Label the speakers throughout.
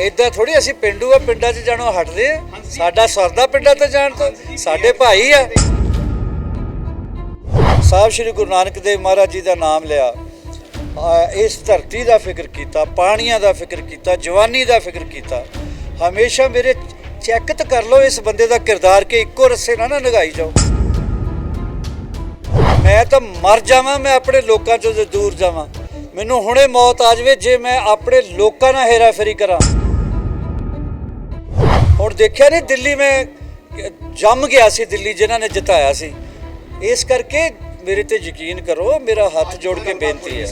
Speaker 1: ਇਦਾਂ ਥੋੜੀ ਅਸੀਂ ਪਿੰਡੂ ਆ ਪਿੰਡਾਂ 'ਚ ਜਾਣੋ ਹਟਦੇ ਆ। ਸਾਡਾ ਸਰਦਾ ਪਿੰਡਾਂ ਤੇ ਜਾਣ ਤੋਂ ਸਾਡੇ ਭਾਈ ਆ। ਸਾਹਿਬ ਸ੍ਰੀ ਗੁਰੂ ਨਾਨਕ ਦੇਵ ਮਹਾਰਾਜ ਜੀ ਦਾ ਨਾਮ ਲਿਆ। ਇਸ ਧਰਤੀ ਦਾ ਫਿਕਰ ਕੀਤਾ ਪਾਣੀਆਂ ਦਾ ਫਿਕਰ ਕੀਤਾ ਜਵਾਨੀ ਦਾ ਫਿਕਰ ਕੀਤਾ। ਹਮੇਸ਼ਾ ਮੇਰੇ ਚੈੱਕ ਤਾਂ ਕਰ ਲਓ ਇਸ ਬੰਦੇ ਦਾ ਕਿਰਦਾਰ ਕਿ ਇੱਕੋ ਰੱਸੇ ਨਾ ਨਾ ਨਗਾਈ ਜਾਓ। ਮੈਂ ਤਾਂ ਮਰ ਜਾਵਾਂ ਮੈਂ ਆਪਣੇ ਲੋਕਾਂ ਤੋਂ ਦੂਰ ਜਾਵਾਂ। ਮੈਨੂੰ ਹੁਣੇ ਮੌਤ ਆ ਜਾਵੇ ਜੇ ਮੈਂ ਆਪਣੇ ਲੋਕਾਂ ਨਾਲ ਹੇਰਾਫੇਰੀ ਕਰਾਂ। ਹੁਣ ਦੇਖਿਆ ਨਹੀਂ ਦਿੱਲੀ ਮੈਂ ਜੰਮ ਗਿਆ ਸੀ ਦਿੱਲੀ ਜਿਨ੍ਹਾਂ ਨੇ ਜਿਤਾਇਆ ਸੀ। ਇਸ ਕਰਕੇ ਮੇਰੇ ਤੇ ਯਕੀਨ ਕਰੋ ਮੇਰਾ ਹੱਥ ਜੋੜ ਕੇ ਬੇਨਤੀ ਹੈ।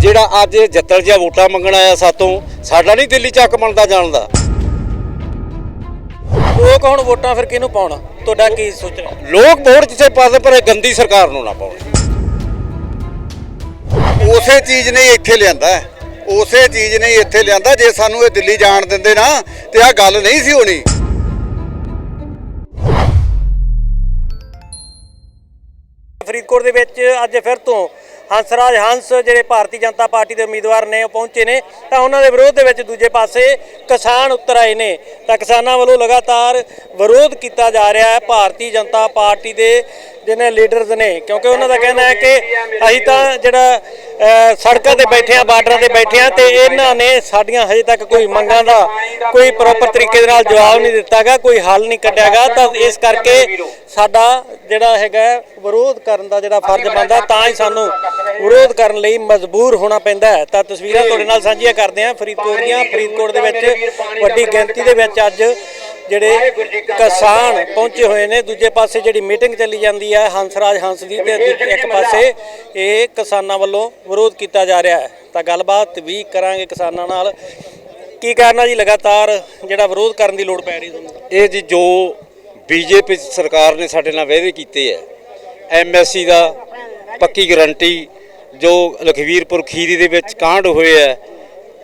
Speaker 2: ਜਿਹੜਾ ਅੱਜ ਜੱਤਲ ਜਿਹਾ ਵੋਟਾਂ ਮੰਗਣ ਆਇਆ ਸਾਤੋਂ ਸਾਡਾ ਨਹੀਂ ਦਿੱਲੀ ਚੱਕ ਮੰਨਦਾ ਜਾਣਦਾ।
Speaker 3: ਲੋਕ ਹੁਣ ਵੋਟਾਂ ਫਿਰ ਕਿਹਨੂੰ ਪਾਉਣ? ਤੁਹਾਡਾ ਕੀ ਸੋਚਣਾ
Speaker 2: ਲੋਕ ਵੋਟ ਜਿੱਥੇ ਪਾਦੇ ਪਰ ਇਹ ਗੰਦੀ ਸਰਕਾਰ ਨੂੰ ਨਾ ਪਾਉਣ।
Speaker 4: ਉਸੇ ਚੀਜ਼ ਨੇ ਇੱਥੇ ਲਿਆਂਦਾ ਹੈ। ਉਸੇ ਚੀਜ਼ ਨੇ ਇੱਥੇ ਲਿਆਂਦਾ, ਜੇ ਸਾਨੂੰ ਇਹ ਦਿੱਲੀ ਜਾਣ ਦਿੰਦੇ ਨਾ, ਤੇ ਆਹ ਗੱਲ ਨਹੀਂ ਸੀ ਹੋਣੀ।
Speaker 3: ਫਰੀਦਕੋਟ ਦੇ ਵਿੱਚ ਅੱਜ ਫਿਰ ਤੋਂ ਹੰਸਰਾਜ ਹੰਸ ਜਿਹੜੇ ਭਾਰਤੀ ਜਨਤਾ ਪਾਰਟੀ ਦੇ ਉਮੀਦਵਾਰ ਨੇ, ਉਹ ਪਹੁੰਚੇ ਨੇ। ਤਾਂ ਉਹਨਾਂ ਦੇ ਵਿਰੋਧ ਦੇ ਵਿੱਚ ਦੂਜੇ ਪਾਸੇ ਕਿਸਾਨ ਉੱਤਰ ਆਏ ਨੇ। ਤਾਂ ਕਿਸਾਨਾਂ ਵੱਲੋਂ ਲਗਾਤਾਰ ਵਿਰੋਧ ਕੀਤਾ ਜਾ ਰਿਹਾ ਹੈ। ਭਾਰਤੀ ਜਨਤਾ ਪਾਰਟੀ ਦੇ ਜਿਹਨੇ ਲੀਡਰਸ ਨੇ, ਕਿਉਂਕਿ ਉਹਨਾਂ ਦਾ ਕਹਿਣਾ ਹੈ ਕਿ ਅਸੀਂ ਤਾਂ ਜਿਹੜਾ ਸੜਕਾਂ ਤੇ ਬੈਠੇ ਆ ਬਾਰਡਰਾਂ ਤੇ ਬੈਠੇ ਆ ਤੇ ਇਹਨਾਂ ਨੇ ਸਾਡੀਆਂ ਹਜੇ ਤੱਕ ਕੋਈ ਮੰਗਾਂ ਦਾ ਕੋਈ ਪ੍ਰੋਪਰ ਤਰੀਕੇ ਦੇ ਨਾਲ ਜਵਾਬ ਨਹੀਂ ਦਿੱਤਾਗਾ, ਕੋਈ ਹੱਲ ਨਹੀਂ ਕੱਢਿਆਗਾ, ਤਾਂ ਇਸ ਕਰਕੇ ਸਾਡਾ ਜਿਹੜਾ ਹੈਗਾ ਵਿਰੋਧ ਕਰਨ ਦਾ ਜਿਹੜਾ ਫਰਜ਼ ਬਣਦਾ, ਤਾਂ ਹੀ ਸਾਨੂੰ ਵਿਰੋਧ ਕਰਨ ਲਈ ਮਜਬੂਰ ਹੋਣਾ ਪੈਂਦਾ ਹੈ। ਤਾਂ ਤਸਵੀਰਾਂ ਤੁਹਾਡੇ ਨਾਲ ਸਾਂਝੀਆਂ ਕਰਦੇ ਹਾਂ, ਫਰੀਦਕੋਟ ਦੀਆਂ, ਫਰੀਦਕੋਟ ਦੇ ਵਿੱਚ ਵੱਡੀ ਗਿਣਤੀ ਦੇ ਵਿੱਚ ਅੱਜ ਜਿਹੜੇ ਕਿਸਾਨ ਪਹੁੰਚੇ ਹੋਏ ਨੇ, ਦੂਜੇ ਪਾਸੇ ਜਿਹੜੀ ਮੀਟਿੰਗ ਚੱਲੀ ਜਾਂਦੀ ਹੈ ਹੰਸਰਾਜ ਹੰਸ ਦੀ ਤੇ ਇੱਕ ਪਾਸੇ ਇਹ ਕਿਸਾਨਾਂ ਵੱਲੋਂ ਵਿਰੋਧ ਕੀਤਾ ਜਾ ਰਿਹਾ ਹੈ। ਤਾਂ ਗੱਲਬਾਤ ਵੀ ਕਰਾਂਗੇ ਕਿਸਾਨਾਂ ਨਾਲ। ਕੀ ਕਰਨਾ ਜੀ ਲਗਾਤਾਰ ਜਿਹੜਾ ਵਿਰੋਧ ਕਰਨ ਦੀ ਲੋੜ ਪੈ ਰਹੀ ਤੁਹਾਨੂੰ?
Speaker 2: ਇਹ ਜੀ ਜੋ ਬੀਜੇਪੀ ਸਰਕਾਰ ਨੇ ਸਾਡੇ ਨਾਲ ਵਾਅਦੇ ਕੀਤੇ ਹੈ ਐਮਐਸਸੀ ਦਾ ਪੱਕੀ ਗਾਰੰਟੀ ਜੋ ਲਖਵੀਰਪੁਰ ਖੀਰੀ ਦੇ ਵਿੱਚ ਕਾਂਡ ਹੋਏ ਹੈ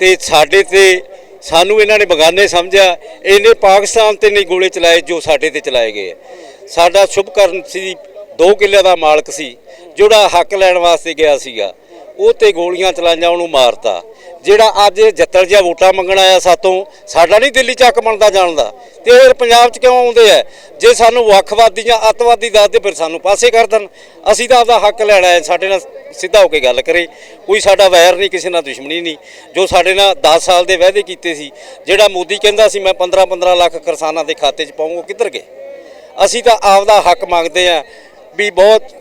Speaker 2: ਤੇ ਸਾਡੇ ਤੇ ਸਾਨੂੰ ਇਹਨਾਂ ਨੇ ਬਗਾਨੇ ਸਮਝਿਆ ਇਹਨੇ ਪਾਕਿਸਤਾਨ ਤੇ ਨਹੀਂ ਗੋਲੇ ਚਲਾਏ ਜੋ ਸਾਡੇ ਤੇ ਚਲਾਏ ਗਏ ਸਾਡਾ ਸ਼ੁਭਕਰਨ ਸੀ 2 ਕਿੱਲਿਆਂ ਦਾ ਮਾਲਕ ਸੀ, ਜਿਹੜਾ ਹੱਕ ਲੈਣ ਵਾਸਤੇ ਗਿਆ ਸੀਗਾ। ਉਹ ਤੇ ਗੋਲੀਆਂ ਚਲਾਈਆਂ, ਉਹਨੂੰ ਮਾਰਤਾ। ਜਿਹੜਾ ਅੱਜ ਜੱਤਲ ਜਿਹਾ ਵੋਟਾਂ ਮੰਗਣ ਆਇਆ ਸਾਤੋਂ, ਸਾਡਾ ਨਹੀਂ ਦਿੱਲੀ ਚੱਕ ਮੰਨਦਾ ਜਾਣਦਾ। ਤੇ ਫਿਰ ਪੰਜਾਬ 'ਚ ਕਿਉਂ ਆਉਂਦੇ ਆ? ਜੇ ਸਾਨੂੰ ਵੱਖਵਾਦੀ ਜਾਂ ਅੱਤਵਾਦੀ ਦੱਸਦੇ ਫਿਰ ਸਾਨੂੰ ਪਾਸੇ ਕਰ ਦੇਣ। ਅਸੀਂ ਤਾਂ ਆਪਦਾ ਹੱਕ ਲੈਣਾ ਹੈ ਸਾਡੇ ਨਾਲ ਸਿੱਧਾ ਹੋ ਕੇ ਗੱਲ ਕਰੇ। ਕੋਈ ਸਾਡਾ ਵੈਰ ਨਹੀਂ, ਕਿਸੇ ਨਾਲ ਦੁਸ਼ਮਣੀ ਨਹੀਂ। ਜੋ ਸਾਡੇ ਨਾਲ 10 ਸਾਲ ਦੇ ਵਾਅਦੇ ਕੀਤੇ ਸੀ, ਜਿਹੜਾ ਮੋਦੀ ਕਹਿੰਦਾ ਸੀ, ਮੈਂ 15 15 ਲੱਖ ਕਿਸਾਨਾਂ ਦੇ ਖਾਤੇ 'ਚ ਪਾਉਂਗਾ ਕਿੱਧਰ ਗਏ? ਅਸੀਂ ਤਾਂ ਆਪਦਾ ਹੱਕ ਮੰਗਦੇ ਆ ਵੀ ਬਹੁਤ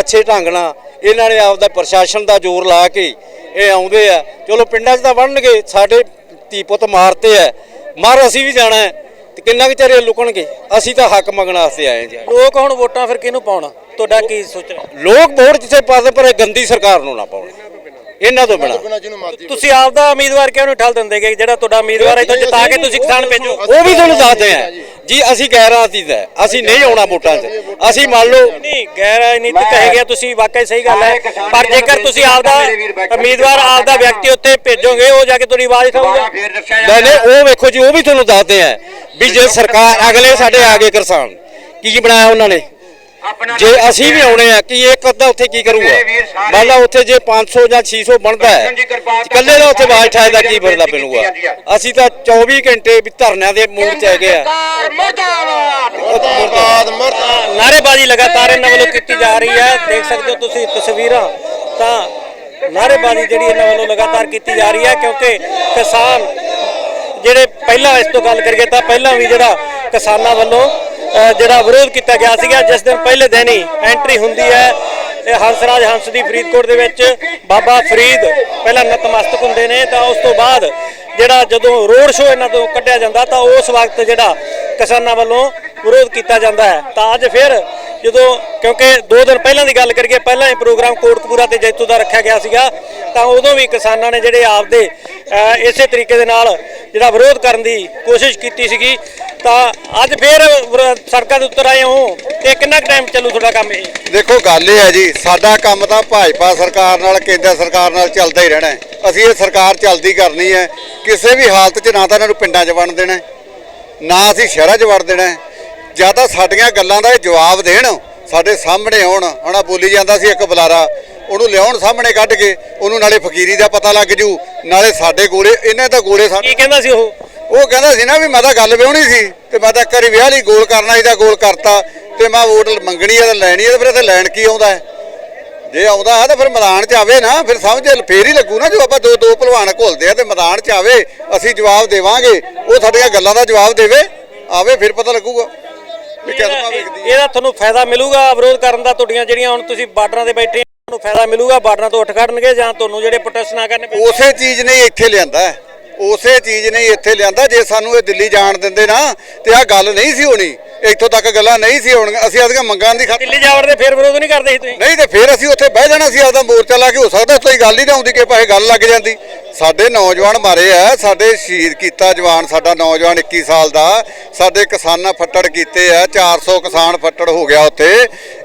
Speaker 2: ਅੱਛੇ ਢੰਗ ਨਾਲ ਇਹਨਾਂ ਨੇ ਆਪਦਾ ਪ੍ਰਸ਼ਾਸਨ ਦਾ ਜ਼ੋਰ ਲਾ ਕੇ ਇਹ ਆਉਂਦੇ ਆ। ਚਲੋ ਪਿੰਡਾਂ 'ਚ ਤਾਂ ਬਣਨਗੇ ਸਾਡੇ ਧੀ ਪੁੱਤ ਮਾਰਤੇ ਆ। ਮਰ ਅਸੀਂ ਵੀ ਜਾਣਾ ਹੈ ਤੇ ਕਿੰਨਾ ਕੁ ਚਿਰ ਲੁਕਣਗੇ? ਅਸੀਂ ਤਾਂ ਹੱਕ ਮੰਗਣ ਵਾਸਤੇ ਆਏ ਜੀ।
Speaker 3: ਲੋਕ ਹੁਣ ਵੋਟਾਂ ਫਿਰ ਕਿਹਨੂੰ ਪਾਉਣ? ਤੁਹਾਡਾ ਕੀ ਸੋਚਣਾ
Speaker 2: ਲੋਕ ਵੋਟ ਜਿੱਥੇ ਪਾਦੇ ਪਰ ਇਹ ਗੰਦੀ ਸਰਕਾਰ ਨੂੰ ਨਾ ਪਾਉਣ। ਇਹਨਾਂ ਤੋਂ ਬਿਨਾ।
Speaker 3: ਤੁਸੀਂ ਆਪ ਦਾ ਉਮੀਦਵਾਰ ਕਿਉਂ ਨਹੀਂ ਠੱਲ ਦਿੰਦੇ ਕਿ ਜਿਹੜਾ ਤੁਹਾਡਾ ਉਮੀਦਵਾਰ ਹੈ ਇੱਥੋਂ ਜਿਤਾ ਕੇ ਤੁਸੀਂ ਕਿਸਾਨ ਭੇਜੋ।
Speaker 2: ਉਹ ਵੀ ਤੁਹਾਨੂੰ ਦੱਸਦੇ ਆ। ਜੀ ਅਸੀਂ ਗੈਰ ਰਾਜਨੀਤੀ ਦਾ ਹੈ। ਅਸੀਂ ਨਹੀਂ ਆਉਣਾ ਵੋਟਾਂ 'ਚ ਅਸੀਂ ਮੰਨ ਲਓ
Speaker 3: ਨਹੀਂ ਗੈਰ ਰਾਜਨੀਤਿਕ ਹੈਗੇ ਤੁਸੀਂ ਵਾਕਈ ਸਹੀ ਗੱਲ ਹੈ। ਪਰ ਜੇਕਰ ਤੁਸੀਂ ਆਪ ਦਾ ਉਮੀਦਵਾਰ ਆਪ ਦਾ ਵਿਅਕਤੀ ਉੱਤੇ ਭੇਜੋਗੇ ਉਹ ਜਾ ਕੇ ਤੁਹਾਡੀ ਆਵਾਜ਼ ਉਠਾਊਗਾ?
Speaker 2: ਨਹੀਂ ਨਹੀਂ ਉਹ ਵੇਖੋ ਜੀ ਉਹ ਵੀ ਤੁਹਾਨੂੰ ਦੱਸਦੇ ਆ ਵੀ ਜੇ ਸਰਕਾਰ ਅਗਲੇ ਸਾਡੇ ਆ ਗਏ ਕਿਸਾਨ। ਕੀ ਕੀ ਬਣਾਇਆ ਉਹਨਾਂ ਨੇ? ਜੇ ਅਸੀਂ ਵੀ ਆਉਣੇ ਆ ਕਿ ਇੱਕ ਅੱਧਾ ਉੱਥੇ ਕੀ ਕਰੂਗਾ? ਮੰਨ ਲਾ ਉੱਥੇ ਜੇ 500 ਜਾਂ 600 ਬਣਦਾ ਹੈ ਇਕੱਲੇ ਦਾ ਉੱਥੇ ਆਵਾਜ਼ ਠਾਏ ਦਾ ਕੀ ਫਰਦਾ ਪੈਣੂਗਾ ਅਸੀਂ ਤਾਂ 24 ਘੰਟੇ ਵੀ ਧਰਨਿਆਂ ਦੇ ਮੂਡ 'ਚ ਹੈਗੇ ਆ।
Speaker 3: ਨਾਰੇਬਾਜ਼ੀ ਲਗਾਤਾਰ ਇਹਨਾਂ ਵੱਲੋਂ ਕੀਤੀ ਜਾ ਰਹੀ ਹੈ। ਦੇਖ ਸਕਦੇ ਹੋ ਤੁਸੀਂ ਤਸਵੀਰਾਂ। ਤਾਂ ਨਾਰੇਬਾਜ਼ੀ ਜਿਹੜੀ ਇਹਨਾਂ ਵੱਲੋਂ ਲਗਾਤਾਰ ਕੀਤੀ ਜਾ ਰਹੀ ਹੈ ਕਿਉਂਕਿ ਕਿਸਾਨ ਜਿਹੜੇ ਪਹਿਲਾਂ ਇਸ ਤੋਂ ਗੱਲ ਕਰੀਏ ਤਾਂ ਪਹਿਲਾਂ ਵੀ ਜਿਹੜਾ ਕਿਸਾਨਾਂ ਵੱਲੋਂ ਜਿਹੜਾ ਵਿਰੋਧ ਕੀਤਾ ਗਿਆ ਸੀਗਾ, ਜਿਸ ਦਿਨ ਪਹਿਲੇ ਦਿਨ ਹੀ ਐਂਟਰੀ ਹੁੰਦੀ ਹੈ, ਇਹ ਹੰਸਰਾਜ ਹੰਸ ਦੀ ਫਰੀਦਕੋਟ ਦੇ ਵਿੱਚ। ਬਾਬਾ ਫਰੀਦ ਪਹਿਲਾਂ ਨਤਮਸਤਕ ਹੁੰਦੇ ਨੇ, ਤਾਂ ਉਸ ਤੋਂ ਬਾਅਦ ਜਿਹੜਾ ਜਦੋਂ ਰੋਡ ਸ਼ੋਅ ਇਹਨਾਂ ਤੋਂ ਕੱਢਿਆ ਜਾਂਦਾ, ਤਾਂ ਉਸ ਵਕਤ ਜਿਹੜਾ ਕਿਸਾਨਾਂ ਵੱਲੋਂ ਵਿਰੋਧ ਕੀਤਾ ਜਾਂਦਾ ਹੈ। ਤਾਂ ਅੱਜ ਫਿਰ ਜਦੋਂ ਕਿਉਂਕਿ 2 ਦਿਨ ਪਹਿਲਾਂ ਦੀ ਗੱਲ ਕਰੀਏ, ਪਹਿਲਾਂ ਇਹ ਪ੍ਰੋਗਰਾਮ ਕੋਟਕਪੂਰਾ ਤੇ ਜੈਤੂ ਦਾ ਰੱਖਿਆ ਗਿਆ ਸੀਗਾ, ਤਾਂ ਉਦੋਂ ਵੀ ਕਿਸਾਨਾਂ ਨੇ ਜਿਹੜੇ ਆਪਦੇ ਇਸੇ ਤਰੀਕੇ ਦੇ ਨਾਲ ਜਿਹੜਾ ਵਿਰੋਧ ਕਰਨ ਦੀ ਕੋਸ਼ਿਸ਼ ਕੀਤੀ ਸੀਗੀ। ਤਾਂ ਅੱਜ ਫਿਰ ਸੜਕਾਂ ਦੇ ਉੱਤਰ ਆਏ ਹੋ ਇਹ ਕਿੰਨਾ ਟਾਈਮ ਚੱਲੂ ਤੁਹਾਡਾ ਕੰਮ ਇਹ?
Speaker 4: ਦੇਖੋ, ਗੱਲ ਇਹ ਹੈ ਜੀ, ਸਾਡਾ ਕੰਮ ਤਾਂ ਭਾਜਪਾ ਸਰਕਾਰ ਨਾਲ, ਕੇਂਦਰ ਸਰਕਾਰ ਨਾਲ ਚੱਲਦਾ ਹੀ ਰਹਿਣਾ ਅਸੀਂ ਇਹ ਸਰਕਾਰ ਚੱਲਦੀ ਕਰਨੀ ਹੈ। ਕਿਸੇ ਵੀ ਹਾਲਤ 'ਚ ਨਾ ਤਾਂ ਇਹਨਾਂ ਨੂੰ ਪਿੰਡਾਂ 'ਚ ਵੜਨ ਦੇਣਾ ਨਾ ਅਸੀਂ ਸ਼ਹਿਰਾਂ 'ਚ ਵੜ ਦੇਣਾ ਜਾਂ ਤਾਂ ਸਾਡੀਆਂ ਗੱਲਾਂ ਦਾ ਜਵਾਬ ਦੇਣ ਸਾਡੇ ਸਾਹਮਣੇ ਆਉਣ। ਹਣਾ ਬੋਲੀ ਜਾਂਦਾ ਸੀ ਇੱਕ ਬੁਲਾਰਾ ਉਹਨੂੰ ਲਿਆਉਣ ਸਾਹਮਣੇ ਕੱਢ ਕੇ ਉਹਨੂੰ ਨਾਲੇ ਫਕੀਰੀ ਦਾ ਪਤਾ ਲੱਗ ਜੂ ਨਾਲੇ ਸਾਡੇ ਗੋਲੇ ਇਹਨਾਂ ਦਾ ਗੋਲੇ ਸਾਡੇ
Speaker 3: ਕੀ ਕਹਿੰਦਾ ਸੀ ਉਹ?
Speaker 4: ਉਹ ਕਹਿੰਦਾ ਸੀ ਨਾ ਵੀ ਮੈਂ ਤਾਂ ਗੱਲ ਵਿਆਹਣੀ ਸੀ ਤੇ ਮੈਂ ਤਾਂ ਵਾਰੀ ਵਿਆਹ ਲਈ ਗੋਲ ਕਰਨਾ ਸੀ ਤਾਂ ਗੋਲ ਕਰਤਾ ਤੇ ਮੈਂ ਵੋਟ ਮੰਗਣੀ ਹੈ ਤਾਂ ਲੈਣੀ ਹੈ ਤੇ ਫਿਰ ਇੱਥੇ ਲੈਣ ਕੀ ਆਉਂਦਾ ਹੈ? ਜੇ ਆਉਂਦਾ ਹੈ ਤਾਂ ਫਿਰ ਮੈਦਾਨ 'ਚ ਆਵੇ ਨਾ ਫਿਰ ਸਮਝ ਫੇਰ ਹੀ ਲੱਗੂ ਨਾ ਜੋ ਆਪਾਂ ਦੋ ਦੋ ਭਲਵਾਨ ਘੁਲਦੇ ਆ ਤੇ ਮੈਦਾਨ 'ਚ ਆਵੇ ਅਸੀਂ ਜਵਾਬ ਦੇਵਾਂਗੇ ਉਹ ਸਾਡੀਆਂ ਗੱਲਾਂ ਦਾ ਜਵਾਬ ਦੇਵੇ ਆਵੇ ਫਿਰ ਪਤਾ ਲੱਗੂਗਾ। ਵੀ ਹੈ
Speaker 3: ਇਹਦਾ ਤੁਹਾਨੂੰ ਫਾਇਦਾ ਮਿਲੂਗਾ ਵਿਰੋਧ ਕਰਨ ਦਾ ਤੁਹਾਡੀਆਂ ਜਿਹੜੀਆਂ ਹੁਣ ਤੁਸੀਂ ਬਾਰਡਰਾਂ ਦੇ ਬੈਠੇ ਹੋ, ਤੁਹਾਨੂੰ ਫਾਇਦਾ ਮਿਲੂਗਾ ਬਾਰਡਰਾਂ ਤੋਂ ਉੱਠ ਖੜਨਗੇ ਜਾਂ ਤੁਹਾਨੂੰ ਜਿਹੜੇ ਪ੍ਰੋਟੈਸਟ ਨਾ ਕਰਨੇ ਪੈਣਗੇ
Speaker 4: ਉਸੇ ਚੀਜ਼ ਨੇ ਇੱਥੇ ਲਿਆਂਦਾ ਹੈ। ਉਸੇ ਚੀਜ਼ ਨੇ ਇੱਥੇ ਲਿਆਂਦਾ ਜੇ ਸਾਨੂੰ ਇਹ ਦਿੱਲੀ ਜਾਣ ਦਿੰਦੇ ਨਾ ਤੇ ਆਹ ਗੱਲ ਨਹੀਂ ਸੀ ਹੋਣੀ। ਇੱਥੋਂ ਤੱਕ ਗੱਲਾਂ ਨਹੀਂ ਸੀ ਹੋਣੀਆਂ। ਅਸੀਂ ਆਪਦੀਆਂ ਮੰਗਾਂ ਦੀ ਖਾਤਰ
Speaker 3: ਦਿੱਲੀ ਜਾਵੜ ਦੇ ਫੇਰ ਵਿਰੋਧ ਨਹੀਂ ਕਰਦੇ ਸੀ ਤੁਸੀਂ?
Speaker 4: ਨਹੀਂ ਤੇ ਫਿਰ ਅਸੀਂ ਉੱਥੇ ਬਹਿ ਜਾਣਾ ਸੀ ਆਪਦਾ ਮੋਰਚਾ ਲਾ ਕੇ। ਹੋ ਸਕਦਾ ਕੋਈ ਗੱਲ ਹੀ ਨਾ ਆਉਂਦੀ ਕਿ ਭਾਵੇਂ ਗੱਲ ਲੱਗ ਜਾਂਦੀ। ਸਾਡੇ ਨੌਜਵਾਨ ਮਾਰੇ ਆ ਸਾਡੇ ਸ਼ਹੀਦ ਕੀਤਾ ਜਵਾਨ ਸਾਡਾ ਨੌਜਵਾਨ 21 ਸਾਲ ਦਾ ਸਾਡੇ ਕਿਸਾਨਾਂ ਫੱਟੜ ਕੀਤੇ ਆ 400 ਕਿਸਾਨ ਫੱਟੜ ਹੋ ਗਿਆ ਉੱਥੇ।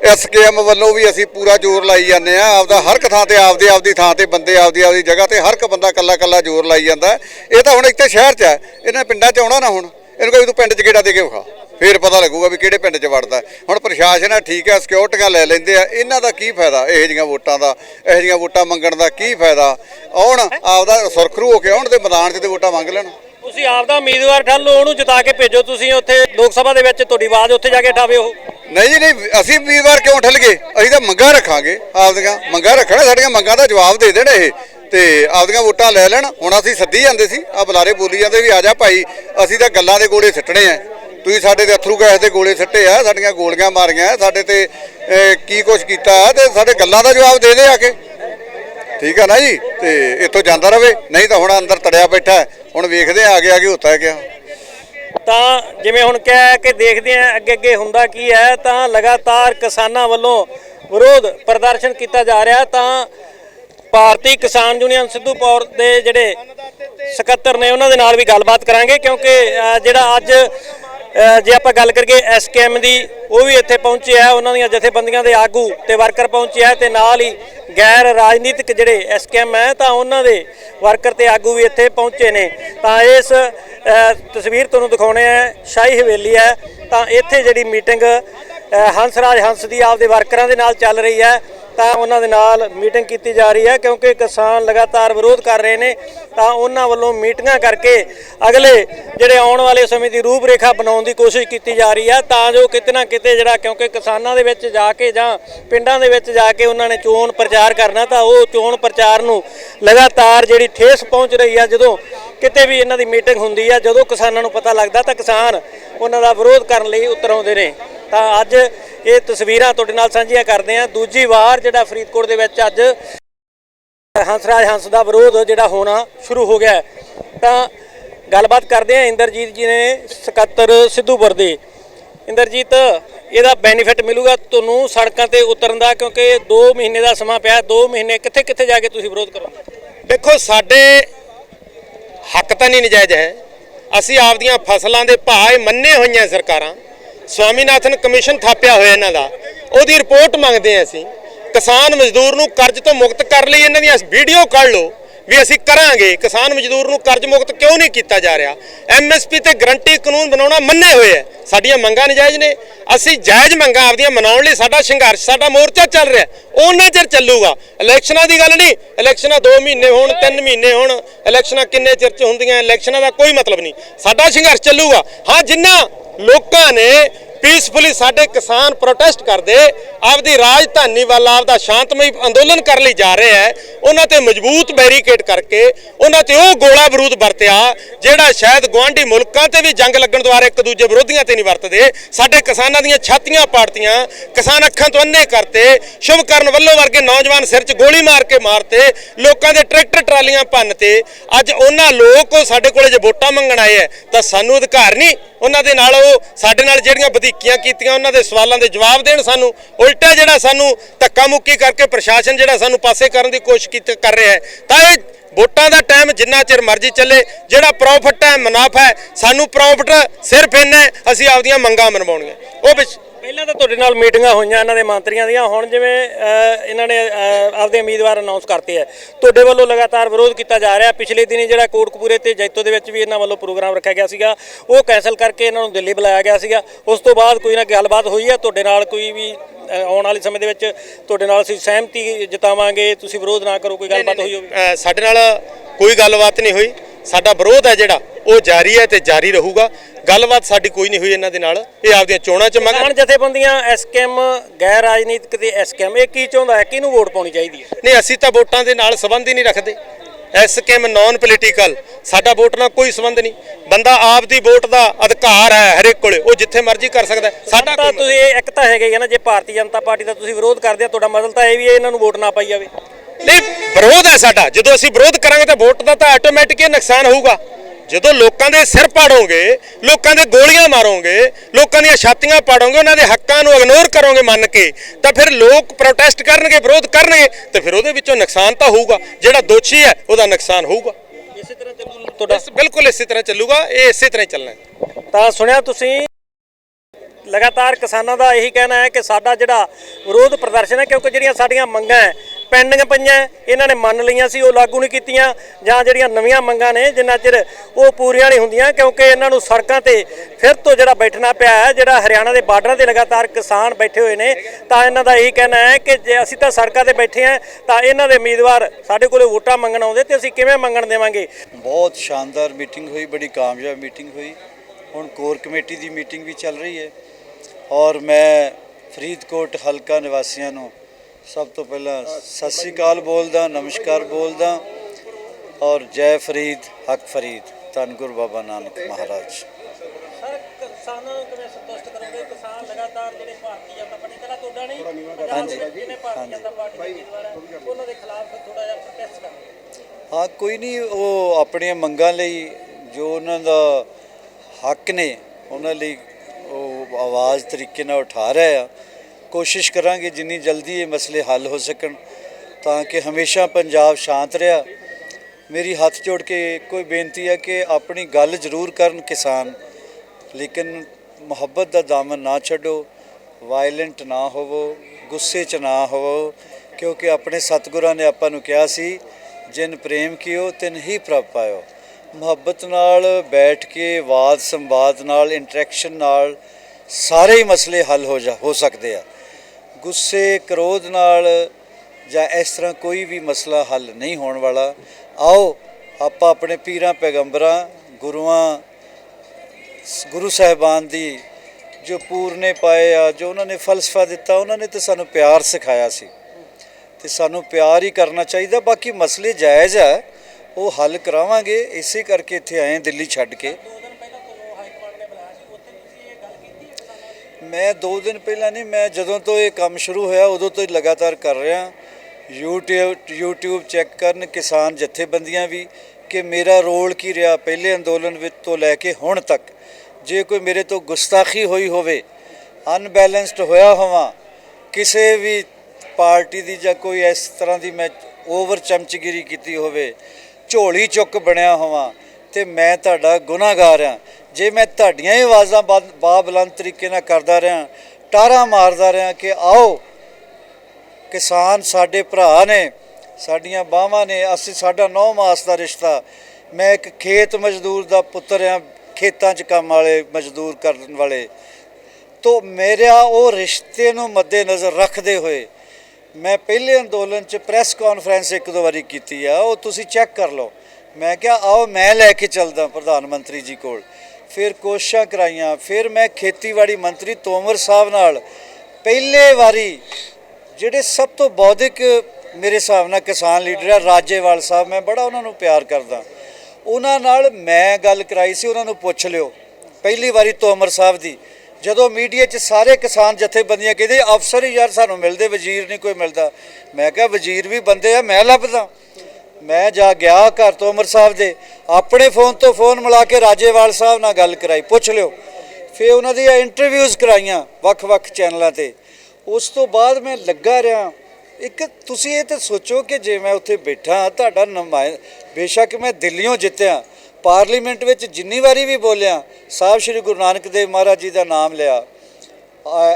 Speaker 4: ਐਸਕੇਐਮ ਵੱਲੋਂ ਵੀ ਅਸੀਂ ਪੂਰਾ ਜ਼ੋਰ ਲਾਈ ਜਾਂਦੇ ਆ। ਆਪਦਾ ਹਰ ਇੱਕ ਥਾਂ ਤੇ ਆਪਦੀ ਆਪਦੀ ਥਾਂ ਤੇ ਬੰਦੇ ਆਪਦੀ ਆਪਦੀ ਜਗ੍ਹਾ ਤੇ ਹਰ ਇੱਕ ਬੰਦਾ ਕੱਲਾ ਕੱਲਾ ਜ਼ੋਰ ਲਾਈ ਜਾਂਦਾ। ਇਹ ਤਾਂ ਹੁਣ ਇੱਥੇ ਸ਼ਹਿਰ 'ਚ ਹੈ, ਇਹਨਾਂ ਪਿੰਡਾਂ 'ਚ ਆਉਣਾ ਨਾ ਹੁਣ। ਇਹਨੂੰ ਕੋਈ ਤੂੰ ਪਿੰਡ 'ਚ ਗੇੜਾ ਦੇ ਕੇ ਵਿਖਾ। ਫੇਰ ਪਤਾ ਲੱਗੂਗਾ ਵੀ ਕਿਹੜੇ ਪਿੰਡ 'ਚ ਵੜਦਾ। ਹੁਣ ਪ੍ਰਸ਼ਾਸਨ ਆ ਠੀਕ ਹੈ ਸਿਕਿਉਰਟੀਆਂ ਲੈ ਲੈਂਦੇ ਆ। ਇਹਨਾਂ ਦਾ ਕੀ ਫਾਇਦਾ? ਇਹੋ ਜਿਹੀਆਂ ਵੋਟਾਂ ਦਾ, ਇਹੋ ਜਿਹੀਆਂ ਵੋਟਾਂ ਮੰਗਣ ਦਾ ਕੀ ਫਾਇਦਾ? ਆਉਣ, ਆਪਦਾ ਸੁਰਖਰੂ ਹੋ ਕੇ ਆਉਣ ਤੇ ਮੈਦਾਨ 'ਚ ਤੇ ਵੋਟਾਂ ਮੰਗ ਲੈਣ।
Speaker 3: ਤੁਸੀਂ ਆਪਦਾ ਉਮੀਦਵਾਰ ਠੱਲ ਲਓ ਉਹਨੂੰ ਜਿਤਾ ਕੇ ਭੇਜੋ। ਤੁਸੀਂ ਉੱਥੇ ਲੋਕ ਸਭਾ ਦੇ ਵਿੱਚ, ਤੁਹਾਡੀ ਆਵਾਜ਼ ਉੱਥੇ ਜਾ ਕੇ ਉਠਾਵੇ ਉਹ।
Speaker 4: ਨਹੀਂ ਜੀ, ਨਹੀਂ, ਅਸੀਂ ਵੀਰਵਾਰ ਕਿਉਂ ਠੱਲ ਗਏ? ਅਸੀਂ ਤਾਂ ਮੰਗਾਂ ਰੱਖਾਂਗੇ, ਆਪਦੀਆਂ ਮੰਗਾਂ ਰੱਖਣਾ, ਸਾਡੀਆਂ ਮੰਗਾਂ ਦਾ ਜਵਾਬ ਦੇ ਦੇਣ ਇਹ। ਤੇ ਆਪਦੀਆਂ ਵੋਟਾਂ ਲੈ ਲੈਣ, ਹੁਣ ਅਸੀਂ ਸੱਦੀ ਜਾਂਦੇ ਸੀ ਆ ਬੁਲਾਰੇ ਬੋਲੀ ਜਾਂਦੇ ਵੀ ਆ ਜਾ ਭਾਈ, ਅਸੀਂ ਤਾਂ ਗੱਲਾਂ ਦੇ ਗੋਲੇ ਸਿੱਟਣੇ ਆ। ਤੁਸੀਂ ਸਾਡੇ ਤੇ ਅਥਰੂ ਗੈਸ ਦੇ ਗੋਲੇ ਸਿੱਟੇ ਆ, ਸਾਡੀਆਂ ਗੋਲੀਆਂ ਮਾਰੀਆਂ, ਸਾਡੇ ਤੇ ਕੀ ਕੁਛ ਕੀਤਾ ਤੇ ਸਾਡੇ ਗੱਲਾਂ ਦਾ ਜਵਾਬ ਦੇ ਦੇ ਆ ਕੇ। ਠੀਕ ਆ ਨਾ ਜੀ? ਤੇ ਇੱਥੋਂ ਜਾਂਦਾ ਰਵੇ, ਨਹੀਂ ਤਾਂ ਹੁਣ ਅੰਦਰ ਤੜਿਆ ਬੈਠਾ ਹੁਣ ਵੇਖਦੇ ਆ ਆਗੇ ਆਗੇ ਹੁੰਦਾ ਹੈ ਕਿਆ।
Speaker 3: ਤਾਂ ਜਿਵੇਂ ਹੁਣ ਕਿਹਾ ਕਿ ਦੇਖਦੇ ਆ ਅੱਗੇ ਅੱਗੇ ਹੁੰਦਾ ਕੀ ਹੈ, ਤਾਂ ਲਗਾਤਾਰ ਕਿਸਾਨਾਂ ਵੱਲੋਂ ਵਿਰੋਧ ਪ੍ਰਦਰਸ਼ਨ ਕੀਤਾ ਜਾ ਰਿਹਾ, ਤਾਂ ਭਾਰਤੀ ਕਿਸਾਨ ਯੂਨੀਅਨ ਸਿੱਧੂਪੁਰ ਦੇ ਜਿਹੜੇ ਸਕੱਤਰ ਨੇ ਉਹਨਾਂ ਦੇ ਨਾਲ ਵੀ ਗੱਲਬਾਤ ਕਰਾਂਗੇ, ਕਿਉਂਕਿ ਜਿਹੜਾ ਅੱਜ ਜੇ ਆਪਾਂ ਗੱਲ ਕਰੀਏ ਐਸਕੇਐਮ ਦੀ ਉਹ ਵੀ ਇੱਥੇ ਪਹੁੰਚੇ ਆ ਉਹਨਾਂ ਦੀਆਂ ਜਥੇਬੰਦੀਆਂ ਦੇ ਆਗੂ ਤੇ ਵਰਕਰ ਪਹੁੰਚੇ ਆ ਤੇ ਨਾਲ ਹੀ ਗੈਰ ਰਾਜਨੀਤਿਕ ਜਿਹੜੇ ਐਸਕੇਐਮ ਹੈ ਤਾਂ ਉਹਨਾਂ ਦੇ ਵਰਕਰ ਤੇ ਆਗੂ ਵੀ ਇੱਥੇ ਪਹੁੰਚੇ ਨੇ। ਤਾਂ ਇਸ ਤਸਵੀਰ ਤੁਹਾਨੂੰ ਦਿਖਾਉਣੇ ਆ ਸ਼ਾਹੀ ਹਵੇਲੀ ਹੈ। ਤਾਂ ਇੱਥੇ ਜਿਹੜੀ ਮੀਟਿੰਗ ਅ, ਹੰਸਰਾਜ ਹੰਸ ਦੀ ਆਪਦੇ ਵਰਕਰਾਂ ਦੇ ਨਾਲ ਚੱਲ ਰਹੀ ਹੈ। ਤਾਂ ਉਹਨਾਂ ਦੇ ਨਾਲ ਮੀਟਿੰਗ ਕੀਤੀ ਜਾ ਰਹੀ ਹੈ ਕਿਉਂਕਿ ਕਿਸਾਨ ਲਗਾਤਾਰ ਵਿਰੋਧ ਕਰ ਰਹੇ ਨੇ ਤਾਂ ਉਹਨਾਂ ਵੱਲੋਂ ਮੀਟਿੰਗਾਂ ਕਰਕੇ ਅਗਲੇ ਜਿਹੜੇ ਆਉਣ ਵਾਲੇ ਸਮੇਂ ਦੀ ਰੂਪਰੇਖਾ ਬਣਾਉਣ ਦੀ ਕੋਸ਼ਿਸ਼ ਕੀਤੀ ਜਾ ਰਹੀ ਹੈ ਤਾਂ ਜੋ ਕਿਤੇ ਨਾ ਕਿਤੇ ਜਿਹੜਾ ਕਿਉਂਕਿ ਕਿਸਾਨਾਂ ਦੇ ਵਿੱਚ ਜਾ ਕੇ ਜਾਂ ਪਿੰਡਾਂ ਦੇ ਵਿੱਚ ਜਾ ਕੇ ਉਹਨਾਂ ਨੇ ਚੋਣ ਪ੍ਰਚਾਰ ਕਰਨਾ ਤਾਂ ਉਹ ਚੋਣ ਪ੍ਰਚਾਰ ਨੂੰ ਲਗਾਤਾਰ ਜਿਹੜੀ ਠੇਸ ਪਹੁੰਚ ਰਹੀ ਹੈ, ਜਦੋਂ ਕਿਤੇ ਵੀ ਇਹਨਾਂ ਦੀ ਮੀਟਿੰਗ ਹੁੰਦੀ ਹੈ, ਜਦੋਂ ਕਿਸਾਨਾਂ ਨੂੰ ਪਤਾ ਲੱਗਦਾ ਤਾਂ ਕਿਸਾਨ ਉਹਨਾਂ ਦਾ ਵਿਰੋਧ ਕਰਨ ਲਈ ਉਤਰ ਆਉਂਦੇ ਨੇ। ਤਾਂ ਅੱਜ ਇਹ ਤਸਵੀਰਾਂ ਤੁਹਾਡੇ ਨਾਲ ਸਾਂਝੀਆਂ ਕਰਦੇ ਹਾਂ। ਦੂਜੀ ਵਾਰ ਜਿਹੜਾ ਫਰੀਦਕੋਟ ਦੇ ਵਿੱਚ ਅੱਜ ਹੰਸਰਾਜ ਹੰਸ ਦਾ ਵਿਰੋਧ ਜਿਹੜਾ ਹੋਣਾ ਸ਼ੁਰੂ ਹੋ ਗਿਆ ਤਾਂ ਗੱਲਬਾਤ ਕਰਦੇ ਹਾਂ ਇੰਦਰਜੀਤ ਜੀ ਨੇ ਸਕੱਤਰ ਸਿੱਧੂਪੁਰ ਦੇ। ਇੰਦਰਜੀਤ, ਇਹਦਾ ਬੈਨੀਫਿਟ ਮਿਲੂਗਾ ਤੁਹਾਨੂੰ ਸੜਕਾਂ ਤੇ ਉਤਰਨ ਦਾ ਕਿਉਂਕਿ 2 ਮਹੀਨੇ ਦਾ ਸਮਾਂ ਪਿਆ 2 ਮਹੀਨੇ ਕਿੱਥੇ ਕਿੱਥੇ ਜਾ ਕੇ ਤੁਸੀਂ ਵਿਰੋਧ ਕਰੋ
Speaker 5: ਦੇਖੋ, ਸਾਡੇ ਹੱਕ ਤਾਂ ਨਹੀਂ ਨਜਾਇਜ਼ ਹੈ। ਅਸੀਂ ਆਪਦੀਆਂ ਫਸਲਾਂ ਦੇ ਭਾਅ ਮੰਨੇ ਹੋਈਆਂ ਸਰਕਾਰਾਂ। ਸਵਾਮੀਨਾਥਨ ਕਮਿਸ਼ਨ ਥਾਪਿਆ ਹੋਇਆ ਇਹਨਾਂ ਦਾ। ਉਹਦੀ ਰਿਪੋਰਟ ਮੰਗਦੇ ਹਾਂ ਅਸੀਂ। ਕਿਸਾਨ ਮਜ਼ਦੂਰ ਨੂੰ ਕਰਜ਼ ਤੋਂ ਮੁਕਤ ਕਰ ਲਈ ਇਹਨਾਂ ਦੀਆਂ ਵੀਡੀਓ ਕੱਢ ਲਓ ਵੀ ਅਸੀਂ ਕਰਾਂਗੇ। ਕਿਸਾਨ ਮਜ਼ਦੂਰ ਨੂੰ ਕਰਜ਼ ਮੁਕਤ ਕਿਉਂ ਨਹੀਂ ਕੀਤਾ ਜਾ ਰਿਹਾ? ਐਮਐਸਪੀ ਤੇ ਗਰੰਟੀ ਕਾਨੂੰਨ ਬਣਾਉਣਾ ਮੰਨੇ ਹੋਏ ਹੈ। ਸਾਡੀਆਂ ਮੰਗਾਂ ਨਜਾਇਜ਼ ਨੇ। ਅਸੀਂ ਜਾਇਜ਼ ਮੰਗਾਂ ਆਪਦੀਆਂ ਮਨਾਉਣ ਲਈ ਸਾਡਾ ਸੰਘਰਸ਼, ਸਾਡਾ ਮੋਰਚਾ ਚੱਲ ਰਿਹਾ ਉਹਨਾਂ ਚਿਰ ਚੱਲੂਗਾ। ਇਲੈਕਸ਼ਨਾਂ ਦੀ ਗੱਲ ਨਹੀਂ। ਇਲੈਕਸ਼ਨਾਂ 2 ਮਹੀਨੇ ਹੋਣ 3 ਮਹੀਨੇ ਹੋਣ। ਇਲੈਕਸ਼ਨਾਂ ਕਿੰਨੇ ਚਿਰ ਚ ਹੁੰਦੀਆਂ, ਇਲੈਕਸ਼ਨਾਂ ਦਾ ਕੋਈ ਮਤਲਬ ਨਹੀਂ। ਸਾਡਾ ਸੰਘਰਸ਼ ਚੱਲੂਗਾ। ਹਾਂ, ਜਿੰਨਾ ਲੋਕਾਂ ਨੇ ਪੀਸਫੁਲੀ ਸਾਡੇ ਕਿਸਾਨ ਪ੍ਰੋਟੈਸਟ ਕਰਦੇ, ਆਪਦੀ ਰਾਜਧਾਨੀ ਵੱਲ, ਆਪਦਾ ਸ਼ਾਂਤਮਈ ਅੰਦੋਲਨ ਕਰਨ ਲਈ ਜਾ ਰਹੇ ਹੈ, ਉਹਨਾਂ ਤੇ ਮਜ਼ਬੂਤ ਬੈਰੀਕੇਡ ਕਰਕੇ, ਉਹਨਾਂ ਤੇ ਉਹ ਗੋਲਾ ਬਰੂਦ ਵਰਤਿਆ, ਜਿਹੜਾ ਸ਼ਾਇਦ ਗਵਾਂਢੀ ਮੁਲਕਾਂ ਤੇ ਵੀ ਜੰਗ ਲੱਗਣ ਦੁਆਰਾ ਇੱਕ ਦੂਜੇ ਵਿਰੋਧੀਆਂ ਤੇ ਨਹੀਂ ਵਰਤਦੇ, ਸਾਡੇ ਕਿਸਾਨਾਂ ਦੀਆਂ ਛਾਤੀਆਂ ਪਾੜਤੀਆਂ, ਕਿਸਾਨ ਅੱਖਾਂ ਤੋਂ ਅੰਨੇ ਕਰਤੇ ਸ਼ੁਭ ਕਰਨ ਵੱਲੋਂ ਵਰਗੇ ਨੌਜਵਾਨ ਸਿਰ 'ਚ ਗੋਲੀ ਮਾਰ ਕੇ ਮਾਰਤੇ, ਲੋਕਾਂ ਦੇ ਟਰੈਕਟਰ ਟਰਾਲੀਆਂ ਭੰਨ ਤੇ ਅੱਜ ਉਹਨਾਂ ਲੋਕ ਸਾਡੇ ਕੋਲੇ ਜੇ ਵੋਟਾਂ ਮੰਗਣ ਆਏ ਹੈ, ਤਾਂ ਸਾਨੂੰ ਅਧਿਕਾਰ ਨਹੀਂ, ਉਹਨਾਂ ਦੇ ਨਾਲ ਉਹ ਸਾਡੇ ਨਾਲ ਜਿਹੜੀਆਂ ਵਧੀਕੀਆਂ ਕੀਤੀਆਂ, ਉਹਨਾਂ ਦੇ ਸਵਾਲਾਂ ਦੇ ਜਵਾਬ ਦੇਣ ਸਾਨੂੰ। ਉਲਟਾ ਜਿਹੜਾ ਸਾਨੂੰ ਧੱਕਾ ਮੁੱਕੀ ਕਰਕੇ ਪ੍ਰਸ਼ਾਸਨ ਜਿਹੜਾ ਸਾਨੂੰ ਪਾਸੇ ਕਰਨ ਦੀ ਕੋਸ਼ਿਸ਼ ਕੀਤੀ ਕਰ ਰਿਹਾ ਹੈ। ਤਾਂ ਇਹ ਵੋਟਾਂ ਦਾ ਟਾਈਮ ਜਿੰਨਾ ਚਿਰ ਮਰਜ਼ੀ ਚੱਲੇ, ਜਿਹੜਾ ਪ੍ਰੋਫਿਟ ਹੈ, ਮੁਨਾਫਾ ਹੈ, ਸਾਨੂੰ ਪ੍ਰੋਫਿਟ ਸਿਰਫ ਇੰਨਾ ਅਸੀਂ ਆਪਦੀਆਂ ਮੰਗਾਂ ਮਨਵਾਉਣੀਆਂ। ਉਹ
Speaker 3: ਪਹਿਲਾਂ ਤਾਂ ਤੁਹਾਡੇ ਨਾਲ ਮੀਟਿੰਗਾਂ ਹੋਈਆਂ ਇਹਨਾਂ ਦੇ ਮੰਤਰੀਆਂ ਦੀਆਂ, ਹੁਣ ਜਿਵੇਂ ਇਹਨਾਂ ਨੇ ਆਪਦੇ ਉਮੀਦਵਾਰ ਅਨਾਉਂਸ ਕਰਤੇ ਹੈ ਤੁਹਾਡੇ ਵੱਲੋਂ ਲਗਾਤਾਰ ਵਿਰੋਧ ਕੀਤਾ ਜਾ ਰਿਹਾ। ਪਿਛਲੇ ਦਿਨੀ ਜਿਹੜਾ ਕੋਟਕਪੂਰੇ ਤੇ ਜੈਤੋ ਦੇ ਵਿੱਚ ਵੀ ਇਹਨਾਂ ਵੱਲੋਂ ਪ੍ਰੋਗਰਾਮ ਰੱਖਿਆ ਗਿਆ ਸੀਗਾ, ਉਹ ਕੈਨਸਲ ਕਰਕੇ ਇਹਨਾਂ ਨੂੰ ਦਿੱਲੀ ਬੁਲਾਇਆ ਗਿਆ ਸੀਗਾ। ਉਸ ਤੋਂ ਬਾਅਦ ਕੋਈ ਨਾ ਗੱਲਬਾਤ ਹੋਈ ਹੈ ਤੁਹਾਡੇ ਨਾਲ ਕੋਈ ਵੀ ਆਉਣ ਵਾਲੇ ਸਮੇਂ ਦੇ ਵਿੱਚ ਤੁਹਾਡੇ ਨਾਲ ਅਸੀਂ ਸਹਿਮਤੀ ਜਤਾਵਾਂਗੇ। ਤੁਸੀਂ ਵਿਰੋਧ ਨਾ ਕਰੋ, ਕੋਈ ਗੱਲਬਾਤ ਹੋਈ ਹੋਵੇ।
Speaker 5: ਸਾਡੇ ਨਾਲ ਕੋਈ ਗੱਲਬਾਤ ਨਹੀਂ ਹੋਈ। ਸਾਡਾ ਵਿਰੋਧ ਹੈ ਜਿਹੜਾ, ਉਹ ਜਾਰੀ ਹੈ ਤੇ ਜਾਰੀ ਰਹੂਗਾ। ਗੱਲਬਾਤ ਸਾਡੀ ਕੋਈ ਨਹੀਂ ਹੋਈ ਇਹਨਾਂ ਦੇ ਨਾਲ। ਇਹ ਆਪਦੀਆਂ ਚੋਣਾਂ 'ਚ
Speaker 3: ਕਿਸਾਨ
Speaker 5: ਮੰਗਣ
Speaker 3: ਜਥੇਬੰਦੀਆਂ ਐਸਕੇਐਮ ਗੈਰ ਰਾਜਨੀਤਿਕ ਤੇ ਐਸਕੇਐਮ ਇਹ ਕੀ ਚਾਹੁੰਦਾ ਹੈ? ਕਿਹਨੂੰ ਵੋਟ ਪਾਉਣੀ ਚਾਹੀਦੀ ਹੈ?
Speaker 5: ਨਹੀਂ ਅਸੀਂ ਤਾਂ ਵੋਟਾਂ ਦੇ ਨਾਲ ਸੰਬੰਧ ਹੀ ਨਹੀਂ ਰੱਖਦੇ। ਐਸਕੇਐਮ ਨਾਨ ਪੋਲੀਟੀਕਲ ਸਾਡਾ ਵੋਟ ਨਾਲ ਕੋਈ ਸੰਬੰਧ ਨਹੀਂ। ਬੰਦਾ ਆਪ ਦੀ ਵੋਟ ਦਾ ਅਧਿਕਾਰ ਹੈ ਹਰੇਕ ਕੋਲੇ ਉਹ ਜਿੱਥੇ ਮਰਜ਼ੀ ਕਰ ਸਕਦਾ ਹੈ। ਸਾਡਾ
Speaker 3: ਤਾਂ
Speaker 5: ਕੋਈ-
Speaker 3: ਤੁਸੀਂ ਇਹ ਇੱਕ ਤਾਂ ਹੈਗਾ ਹੀ ਹੈ ਨਾ ਜੇ ਭਾਰਤੀ ਜਨਤਾ ਪਾਰਟੀ ਦਾ ਤੁਸੀਂ ਵਿਰੋਧ ਕਰਦੇ ਆ ਤੁਹਾਡਾ ਮਤਲਬ ਤਾਂ ਇਹ ਵੀ ਹੈ ਇਹਨਾਂ ਨੂੰ ਵੋਟ ਨਾ ਪਾਈ ਜਾਵੇ।
Speaker 5: ਨਹੀਂ ਵਿਰੋਧ ਹੈ ਸਾਡਾ। ਜਦੋਂ ਅਸੀਂ ਵਿਰੋਧ ਕਰਾਂਗੇ ਤਾਂ ਵੋਟ ਦਾ ਤਾਂ ਆਟੋਮੈਟਿਕ ਹੀ ਨੁਕਸਾਨ ਹੋਊਗਾ। ਜਦੋਂ ਲੋਕਾਂ ਦੇ ਸਿਰ ਪਾੜੋਗੇ ਲੋਕਾਂ ਦੇ ਗੋਲੀਆਂ ਮਾਰੋਗੇ ਲੋਕਾਂ ਦੀਆਂ ਛਾਤੀਆਂ ਪਾੜੋਗੇ ਉਹਨਾਂ ਦੇ ਹੱਕਾਂ ਨੂੰ ਇਗਨੋਰ ਕਰੋਗੇ ਮੰਨ ਕੇ ਤਾਂ ਫਿਰ ਲੋਕ ਪ੍ਰੋਟੈਸਟ ਕਰਨਗੇ ਵਿਰੋਧ ਕਰਨਗੇ ਤੇ ਫਿਰ ਉਹਦੇ ਵਿੱਚੋਂ ਨੁਕਸਾਨ ਤਾਂ ਹੋਊਗਾ। ਜਿਹੜਾ ਦੋਸ਼ੀ ਹੈ ਉਹਦਾ ਨੁਕਸਾਨ ਹੋਊਗਾ।
Speaker 3: ਇਸੇ ਤਰ੍ਹਾਂ ਚੱਲੂ ਤੁਹਾਡਾ?
Speaker 5: ਬਿਲਕੁਲ ਇਸੇ ਤਰ੍ਹਾਂ ਚੱਲੂਗਾ ਇਹ ਇਸੇ ਤਰ੍ਹਾਂ ਹੀ ਚੱਲਣਾ
Speaker 3: ਤਾਂ ਸੁਣਿਆ ਤੁਸੀਂ ਲਗਾਤਾਰ ਕਿਸਾਨਾਂ ਦਾ ਇਹੀ ਕਹਿਣਾ ਹੈ ਕਿ ਸਾਡਾ ਜਿਹੜਾ ਵਿਰੋਧ ਪ੍ਰਦਰਸ਼ਨ ਹੈ ਕਿਉਂਕਿ ਜਿਹੜੀਆਂ ਸਾਡੀਆਂ ਮੰਗਾਂ ਹੈ ਪੈਂਡਿੰਗ ਪਈਆਂ, ਇਹਨਾਂ ਨੇ ਮੰਨ ਲਈਆਂ ਸੀ, ਉਹ ਲਾਗੂ ਨਹੀਂ ਕੀਤੀਆਂ, ਜਾਂ ਜਿਹੜੀਆਂ ਨਵੀਆਂ ਮੰਗਾਂ ਨੇ, ਜਿੰਨਾ ਚਿਰ ਉਹ ਪੂਰੀਆਂ ਨਹੀਂ ਹੁੰਦੀਆਂ, ਕਿਉਂਕਿ ਇਹਨਾਂ ਨੂੰ ਸੜਕਾਂ ਤੇ ਫਿਰ ਤੋਂ ਜਿਹੜਾ ਬੈਠਣਾ ਪਿਆ ਹੈ, ਜਿਹੜਾ ਹਰਿਆਣਾ ਦੇ ਬਾਰਡਰਾਂ ਤੇ ਲਗਾਤਾਰ ਕਿਸਾਨ ਬੈਠੇ ਹੋਏ ਨੇ, ਤਾਂ ਇਹਨਾਂ ਦਾ ਇਹੀ ਕਹਿਣਾ ਹੈ ਕਿ ਜੇ ਅਸੀਂ ਤਾਂ ਸੜਕਾਂ ਤੇ ਬੈਠੇ ਹਾਂ, ਤਾਂ ਇਹਨਾਂ ਦੇ ਉਮੀਦਵਾਰ ਸਾਡੇ ਕੋਲੇ ਵੋਟਾਂ ਮੰਗਣ ਆਉਂਦੇ ਤੇ ਅਸੀਂ ਕਿਵੇਂ ਮੰਗਣ ਦੇਵਾਂਗੇ?
Speaker 1: ਬਹੁਤ ਸ਼ਾਨਦਾਰ ਮੀਟਿੰਗ ਹੋਈ, ਬੜੀ ਕਾਮਯਾਬ ਮੀਟਿੰਗ ਹੋਈ। ਹੁਣ ਕੋਰ ਕਮੇਟੀ ਦੀ ਮੀਟਿੰਗ ਵੀ ਚੱਲ ਰਹੀ ਹੈ। ਔਰ ਮੈਂ ਫਰੀਦਕੋਟ ਹਲਕਾ ਨਿਵਾਸੀਆਂ ਨੂੰ ਸਭ ਤੋਂ ਪਹਿਲਾਂ ਸਤਿ ਸ੍ਰੀ ਅਕਾਲ ਬੋਲਦਾ ਨਮਸਕਾਰ ਬੋਲਦਾ ਔਰ ਜੈ ਫਰੀਦ ਹਕ ਫਰੀਦ ਧੰਨ ਗੁਰੂ ਬਾਬਾ ਨਾਨਕ ਮਹਾਰਾਜ
Speaker 3: ਸਰ ਕਿਸਾਨਾਂ ਨੂੰ ਕਿਵੇਂ ਸੰਤੁਸ਼ਟ ਕਰੋਗੇ ਕਿਸਾਨ ਲਗਾਤਾਰ ਜਿਹੜੇ ਭਾਰਤੀ ਜਨਤਾ ਪਾਰਟੀ ਦਾ ਤੁਹਾਡਾ ਨਹੀਂ
Speaker 1: ਹਾਂਜੀ।
Speaker 3: ਜਿਹਨੇ ਭਾਰਤੀ ਜਨਤਾ ਪਾਰਟੀ ਦੇ ਉਮੀਦਵਾਰ ਹੈ ਉਹਨਾਂ ਦੇ ਖਿਲਾਫ ਥੋੜਾ ਜਿਹਾ ਪ੍ਰੋਟੈਸਟ ਕਰਨਗੇ
Speaker 1: ਹਾਂ ਕੋਈ ਨਹੀਂ ਉਹ ਆਪਣੀਆਂ ਮੰਗਾਂ ਲਈ ਜੋ ਉਹਨਾਂ ਦਾ ਹੱਕ ਨੇ ਉਹਨਾਂ ਲਈ ਉਹ ਆਵਾਜ਼ ਤਰੀਕੇ ਨਾਲ ਉਠਾ ਰਹੇ ਆ ਕੋਸ਼ਿਸ਼ ਕਰਾਂਗੇ ਜਿੰਨੀ ਜਲਦੀ ਇਹ ਮਸਲੇ ਹੱਲ ਹੋ ਸਕਣ, ਤਾਂ ਕਿ ਹਮੇਸ਼ਾ ਪੰਜਾਬ ਸ਼ਾਂਤ ਰਿਹਾ। ਮੇਰੀ ਹੱਥ ਜੋੜ ਕੇ ਕੋਈ ਬੇਨਤੀ ਹੈ ਕਿ ਆਪਣੀ ਗੱਲ ਜ਼ਰੂਰ ਕਰਨ ਕਿਸਾਨ, ਲੇਕਿਨ ਮੁਹੱਬਤ ਦਾ ਦਾਮਨ ਨਾ ਛੱਡੋ ਵਾਇਲੈਂਟ ਨਾ ਹੋਵੋ, ਗੁੱਸੇ 'ਚ ਨਾ ਹੋਵੋ, ਕਿਉਂਕਿ ਆਪਣੇ ਸਤਿਗੁਰਾਂ ਨੇ ਆਪਾਂ ਨੂੰ ਕਿਹਾ ਸੀ, ਜਿਨ ਪ੍ਰੇਮ ਕੀਓ, ਤਿਨ ਹੀ ਪ੍ਰਭ ਪਾਇਓ। ਮੁਹੱਬਤ ਨਾਲ ਬੈਠ ਕੇ ਵਾਦ ਸੰਵਾਦ ਨਾਲ ਇੰਟਰੈਕਸ਼ਨ ਨਾਲ ਸਾਰੇ ਹੀ ਮਸਲੇ ਹੱਲ ਹੋ ਜਾ, ਹੋ ਸਕਦੇ ਆ। ਗੁੱਸੇ, ਕਰੋਧ ਨਾਲ ਜਾਂ ਇਸ ਤਰ੍ਹਾਂ ਕੋਈ ਵੀ ਮਸਲਾ ਹੱਲ ਨਹੀਂ ਹੋਣ ਵਾਲਾ, ਆਓ ਆਪਾਂ ਆਪਣੇ ਪੀਰਾਂ, ਪੈਗੰਬਰਾਂ, ਗੁਰੂਆਂ, ਗੁਰੂ ਸਾਹਿਬਾਨ ਦੀ ਜੋ ਪੂਰਨੇ ਪਾਏ ਆ, ਜੋ ਉਹਨਾਂ ਨੇ ਫਲਸਫਾ ਦਿੱਤਾ, ਉਹਨਾਂ ਨੇ ਤੇ ਸਾਨੂੰ ਪਿਆਰ ਸਿਖਾਇਆ ਸੀ। ਤੇ ਸਾਨੂੰ ਪਿਆਰ ਹੀ ਕਰਨਾ ਚਾਹੀਦਾ, ਬਾਕੀ ਮਸਲੇ ਜਾਇਜ਼ ਆ, ਉਹ ਹੱਲ ਕਰਾਵਾਂਗੇ, ਇਸੇ ਕਰਕੇ ਇੱਥੇ ਆਏ ਦਿੱਲੀ ਛੱਡ ਕੇ। ਮੈਂ 2 ਦਿਨ ਪਹਿਲਾਂ ਨਹੀਂ, ਮੈਂ ਜਦੋਂ ਤੋਂ ਇਹ ਕੰਮ ਸ਼ੁਰੂ ਹੋਇਆ, ਉਦੋਂ ਤੋਂ ਹੀ ਲਗਾਤਾਰ ਕਰ ਰਿਹਾ। YouTube YouTube ਚੈੱਕ ਕਰਨ, ਕਿਸਾਨ ਜਥੇਬੰਦੀਆਂ ਵੀ ਕਿ ਮੇਰਾ ਰੋਲ ਕੀ ਰਿਹਾ ਪਹਿਲੇ ਅੰਦੋਲਨ ਵਿੱਚ ਤੋਂ ਲੈ ਕੇ ਹੁਣ ਤੱਕ। ਜੇ ਕੋਈ ਮੇਰੇ ਤੋਂ ਗੁਸਤਾਖੀ ਹੋਈ ਹੋਵੇ ਅਨਬੈਲੈਂਸਡ ਹੋਇਆ ਹੋਵਾਂ, ਕਿਸੇ ਵੀ ਪਾਰਟੀ ਦੀ ਜਾਂ ਕੋਈ ਇਸ ਤਰ੍ਹਾਂ ਦੀ ਮੈਂ ਓਵਰ ਚਮਚਗਿਰੀ ਕੀਤੀ ਹੋਵੇ, ਝੋਲੀ ਚੁੱਕ ਬਣਿਆ ਹੋਵਾਂ, ਤੇ ਮੈਂ ਤੁਹਾਡਾ ਗੁਨਾਹਗਾਰ ਆ ਜੇ ਮੈਂ ਤੁਹਾਡੀਆਂ ਹੀ ਆਵਾਜ਼ਾਂ ਬਾ- ਬਾਬੁਲੰਦ ਤਰੀਕੇ ਨਾਲ ਕਰਦਾ ਰਿਹਾ ਟਾਰਾ ਮਾਰਦਾ ਰਿਹਾ ਕਿ ਆਓ, ਕਿਸਾਨ ਸਾਡੇ ਭਰਾ ਨੇ, ਸਾਡੀਆਂ ਬਾਹਾਂ ਨੇ, ਅਸੀਂ ਸਾਡਾ ਨੌ ਮਾਸ ਦਾ ਰਿਸ਼ਤਾ, ਮੈਂ ਇੱਕ ਖੇਤ ਮਜ਼ਦੂਰ ਦਾ ਪੁੱਤਰ ਆ ਖੇਤਾਂ 'ਚ ਕੰਮ ਵਾਲੇ ਮਜ਼ਦੂਰ ਕਰਨ ਵਾਲੇ। ਤੋ ਮੇਰਾ ਉਹ ਰਿਸ਼ਤੇ ਨੂੰ ਮੱਦੇ ਨਜ਼ਰ ਰੱਖਦੇ ਹੋਏ, ਮੈਂ ਪਹਿਲੇ ਅੰਦੋਲਨ 'ਚ ਪ੍ਰੈਸ ਕਾਨਫਰੰਸ ਇੱਕ ਦੋ ਵਾਰੀ ਕੀਤੀ ਆ, ਉਹ ਤੁਸੀਂ ਚੈੱਕ ਕਰ ਲਓ। ਮੈਂ ਕਿਹਾ, ਆਓ ਮੈਂ ਲੈ ਕੇ ਚੱਲਦਾ ਪ੍ਰਧਾਨ ਮੰਤਰੀ ਜੀ ਕੋਲ। ਫਿਰ ਕੋਸ਼ਿਸ਼ਾਂ ਕਰਾਈਆਂ। ਫਿਰ ਮੈਂ ਖੇਤੀਬਾੜੀ ਮੰਤਰੀ ਤੋਮਰ ਸਾਹਿਬ ਨਾਲ ਪਹਿਲੇ ਵਾਰੀ ਜਿਹੜੇ ਸਭ ਤੋਂ ਬੌਧਿਕ ਮੇਰੇ ਹਿਸਾਬ ਨਾਲ ਕਿਸਾਨ ਲੀਡਰ ਆ, ਰਾਜੇਵਾਲ ਸਾਹਿਬ, ਮੈਂ ਬੜਾ ਉਹਨਾਂ ਨੂੰ ਪਿਆਰ ਕਰਦਾ। ਉਹਨਾਂ ਨਾਲ ਮੈਂ ਗੱਲ ਕਰਾਈ ਸੀ, ਉਹਨਾਂ ਨੂੰ ਪੁੱਛ ਲਿਓ। ਪਹਿਲੀ ਵਾਰੀ ਤੋਮਰ ਸਾਹਿਬ ਦੀ। ਜਦੋਂ ਮੀਡੀਆ 'ਚ ਸਾਰੇ ਕਿਸਾਨ ਜਥੇਬੰਦੀਆਂ ਕਹਿੰਦੇ, ਅਫਸਰ ਹੀ ਯਾਰ, ਸਾਨੂੰ ਮਿਲਦੇ, ਵਜ਼ੀਰ ਨਹੀਂ ਕੋਈ ਮਿਲਦਾ। ਮੈਂ ਕਿਹਾ, ਵਜ਼ੀਰ ਵੀ ਬੰਦੇ ਆ, ਮੈਂ ਲੱਭਦਾ। ਮੈਂ ਜਾ ਗਿਆ ਘਰ ਤੋਮਰ ਸਾਹਿਬ ਦੇ, ਆਪਣੇ ਫੋਨ ਤੋਂ ਫੋਨ ਮਿਲਾ ਕੇ ਰਾਜੇਵਾਲ ਸਾਹਿਬ ਨਾਲ ਗੱਲ ਕਰਾਈ, ਪੁੱਛ ਲਿਓ। ਫਿਰ ਉਹਨਾਂ ਦੀਆਂ ਇੰਟਰਵਿਊਜ਼ ਕਰਾਈਆਂ ਵੱਖ-ਵੱਖ ਚੈਨਲਾਂ ਤੇ। ਉਸ ਤੋਂ ਬਾਅਦ ਮੈਂ ਲੱਗਾ ਰਿਹਾ। ਇੱਕ ਤੁਸੀਂ ਇਹ ਤਾਂ ਸੋਚੋ ਕਿ ਜੇ ਮੈਂ ਉੱਥੇ ਬੈਠਾ, ਤੁਹਾਡਾ ਨੁਮਾਇੰ, ਬੇਸ਼ੱਕ ਮੈਂ ਦਿੱਲੀੋਂ ਜਿੱਤਿਆ। ਪਾਰਲੀਮੈਂਟ ਵਿੱਚ ਜਿੰਨੀ ਵਾਰੀ ਵੀ ਬੋਲਿਆ, ਸਾਹਿਬ ਸ੍ਰੀ ਗੁਰੂ ਨਾਨਕ ਦੇਵ ਮਹਾਰਾਜ ਜੀ ਦਾ ਨਾਮ ਲਿਆ।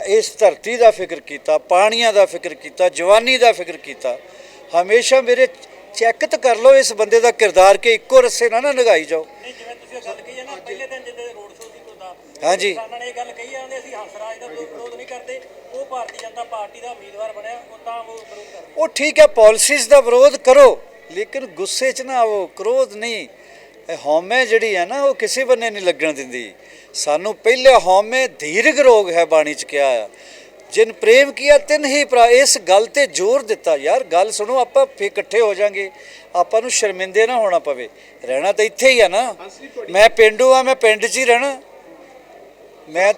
Speaker 1: ਇਸ ਧਰਤੀ ਦਾ ਫਿਕਰ ਕੀਤਾ, ਪਾਣੀਆਂ ਦਾ ਫਿਕਰ ਕੀਤਾ, ਜਵਾਨੀ ਦਾ ਫਿਕਰ ਕੀਤਾ। ਹਮੇਸ਼ਾ ਮੇਰੇ ਚੈੱਕ ਤਾਂ ਕਰ ਲਓ ਇਸ ਬੰਦੇ ਦਾ ਕਿਰਦਾਰ ਕਿ ਇੱਕੋ ਰੱਸੇ ਨਾ ਨਾ ਲਗਾਈ ਜਾਓ।
Speaker 3: ਨਹੀਂ ਜਿਵੇਂ ਤੁਸੀਂ ਇਹ ਗੱਲ ਕਹੀ ਹੈ ਨਾ ਪਹਿਲੇ ਦਿਨ ਜਿੱਦੇ ਰੋਡ ਸ਼ੋਅ ਸੀ ਤੁਹਾਡਾ
Speaker 1: ਹਾਂਜੀ।
Speaker 3: ਕਿਸਾਨਾਂ ਨੇ ਇਹ ਗੱਲ ਕਹੀ ਜਾਂਦੇ ਅਸੀਂ ਹੰਸਰਾਜ ਦਾ ਕੋਈ ਵਿਰੋਧ ਨਹੀਂ ਕਰਦੇ। ਉਹ ਭਾਰਤੀ ਜਨਤਾ ਪਾਰਟੀ ਦਾ ਉਮੀਦਵਾਰ ਬਣਿਆ ਉਹ ਤਾਂ ਉਹ ਵਿਰੋਧ ਕਰ ਰਹੇ।
Speaker 1: ਉਹ ਠੀਕ ਹੈ ਪਾਲਿਸੀਜ਼ ਦਾ ਵਿਰੋਧ ਕਰੋ ਲੇਕਿਨ ਗੁੱਸੇ 'ਚ ਨਾ ਆਵੋ ਕ੍ਰੋਧ ਨਹੀਂ। ਇਹ ਹਉਮੈ ਜਿਹੜੀ ਹੈ ਨਾ ਉਹ ਕਿਸੇ ਬੰਨੇ ਨਹੀਂ ਲੱਗਣ ਦਿੰਦੀ। ਸਾਨੂੰ ਪਹਿਲੇ ਹਉਮੈ ਧੀਰਗ ਰੋਗ ਹੈ ਬਾਣੀ 'ਚ ਕਿਹਾ ਆ। ਜਿਨ ਪ੍ਰੇਮ ਕੀਆ ਤਿਨ ਹੀ ਭਰਾ। ਇਸ ਗੱਲ ਤੇ ਜ਼ੋਰ ਦਿੱਤਾ ਯਾਰ ਗੱਲ ਸੁਣੋ ਆਪਾਂ ਫੇ ਇਕੱਠੇ ਹੋ ਜਾਾਂਗੇ। ਆਪਾਂ ਨੂੰ ਸ਼ਰਮਿੰਦੇ ਨਾ ਹੋਣਾ ਪਵੇ। ਰਹਿਣਾ ਤਾਂ ਇੱਥੇ ਹੀ ਆ ਨਾ। ਮੈਂ ਪਿੰਡੂ ਆ ਮੈਂ ਪਿੰਡ 'ਚ ਹੀ ਰਹਿਣਾ। ਮੈਂ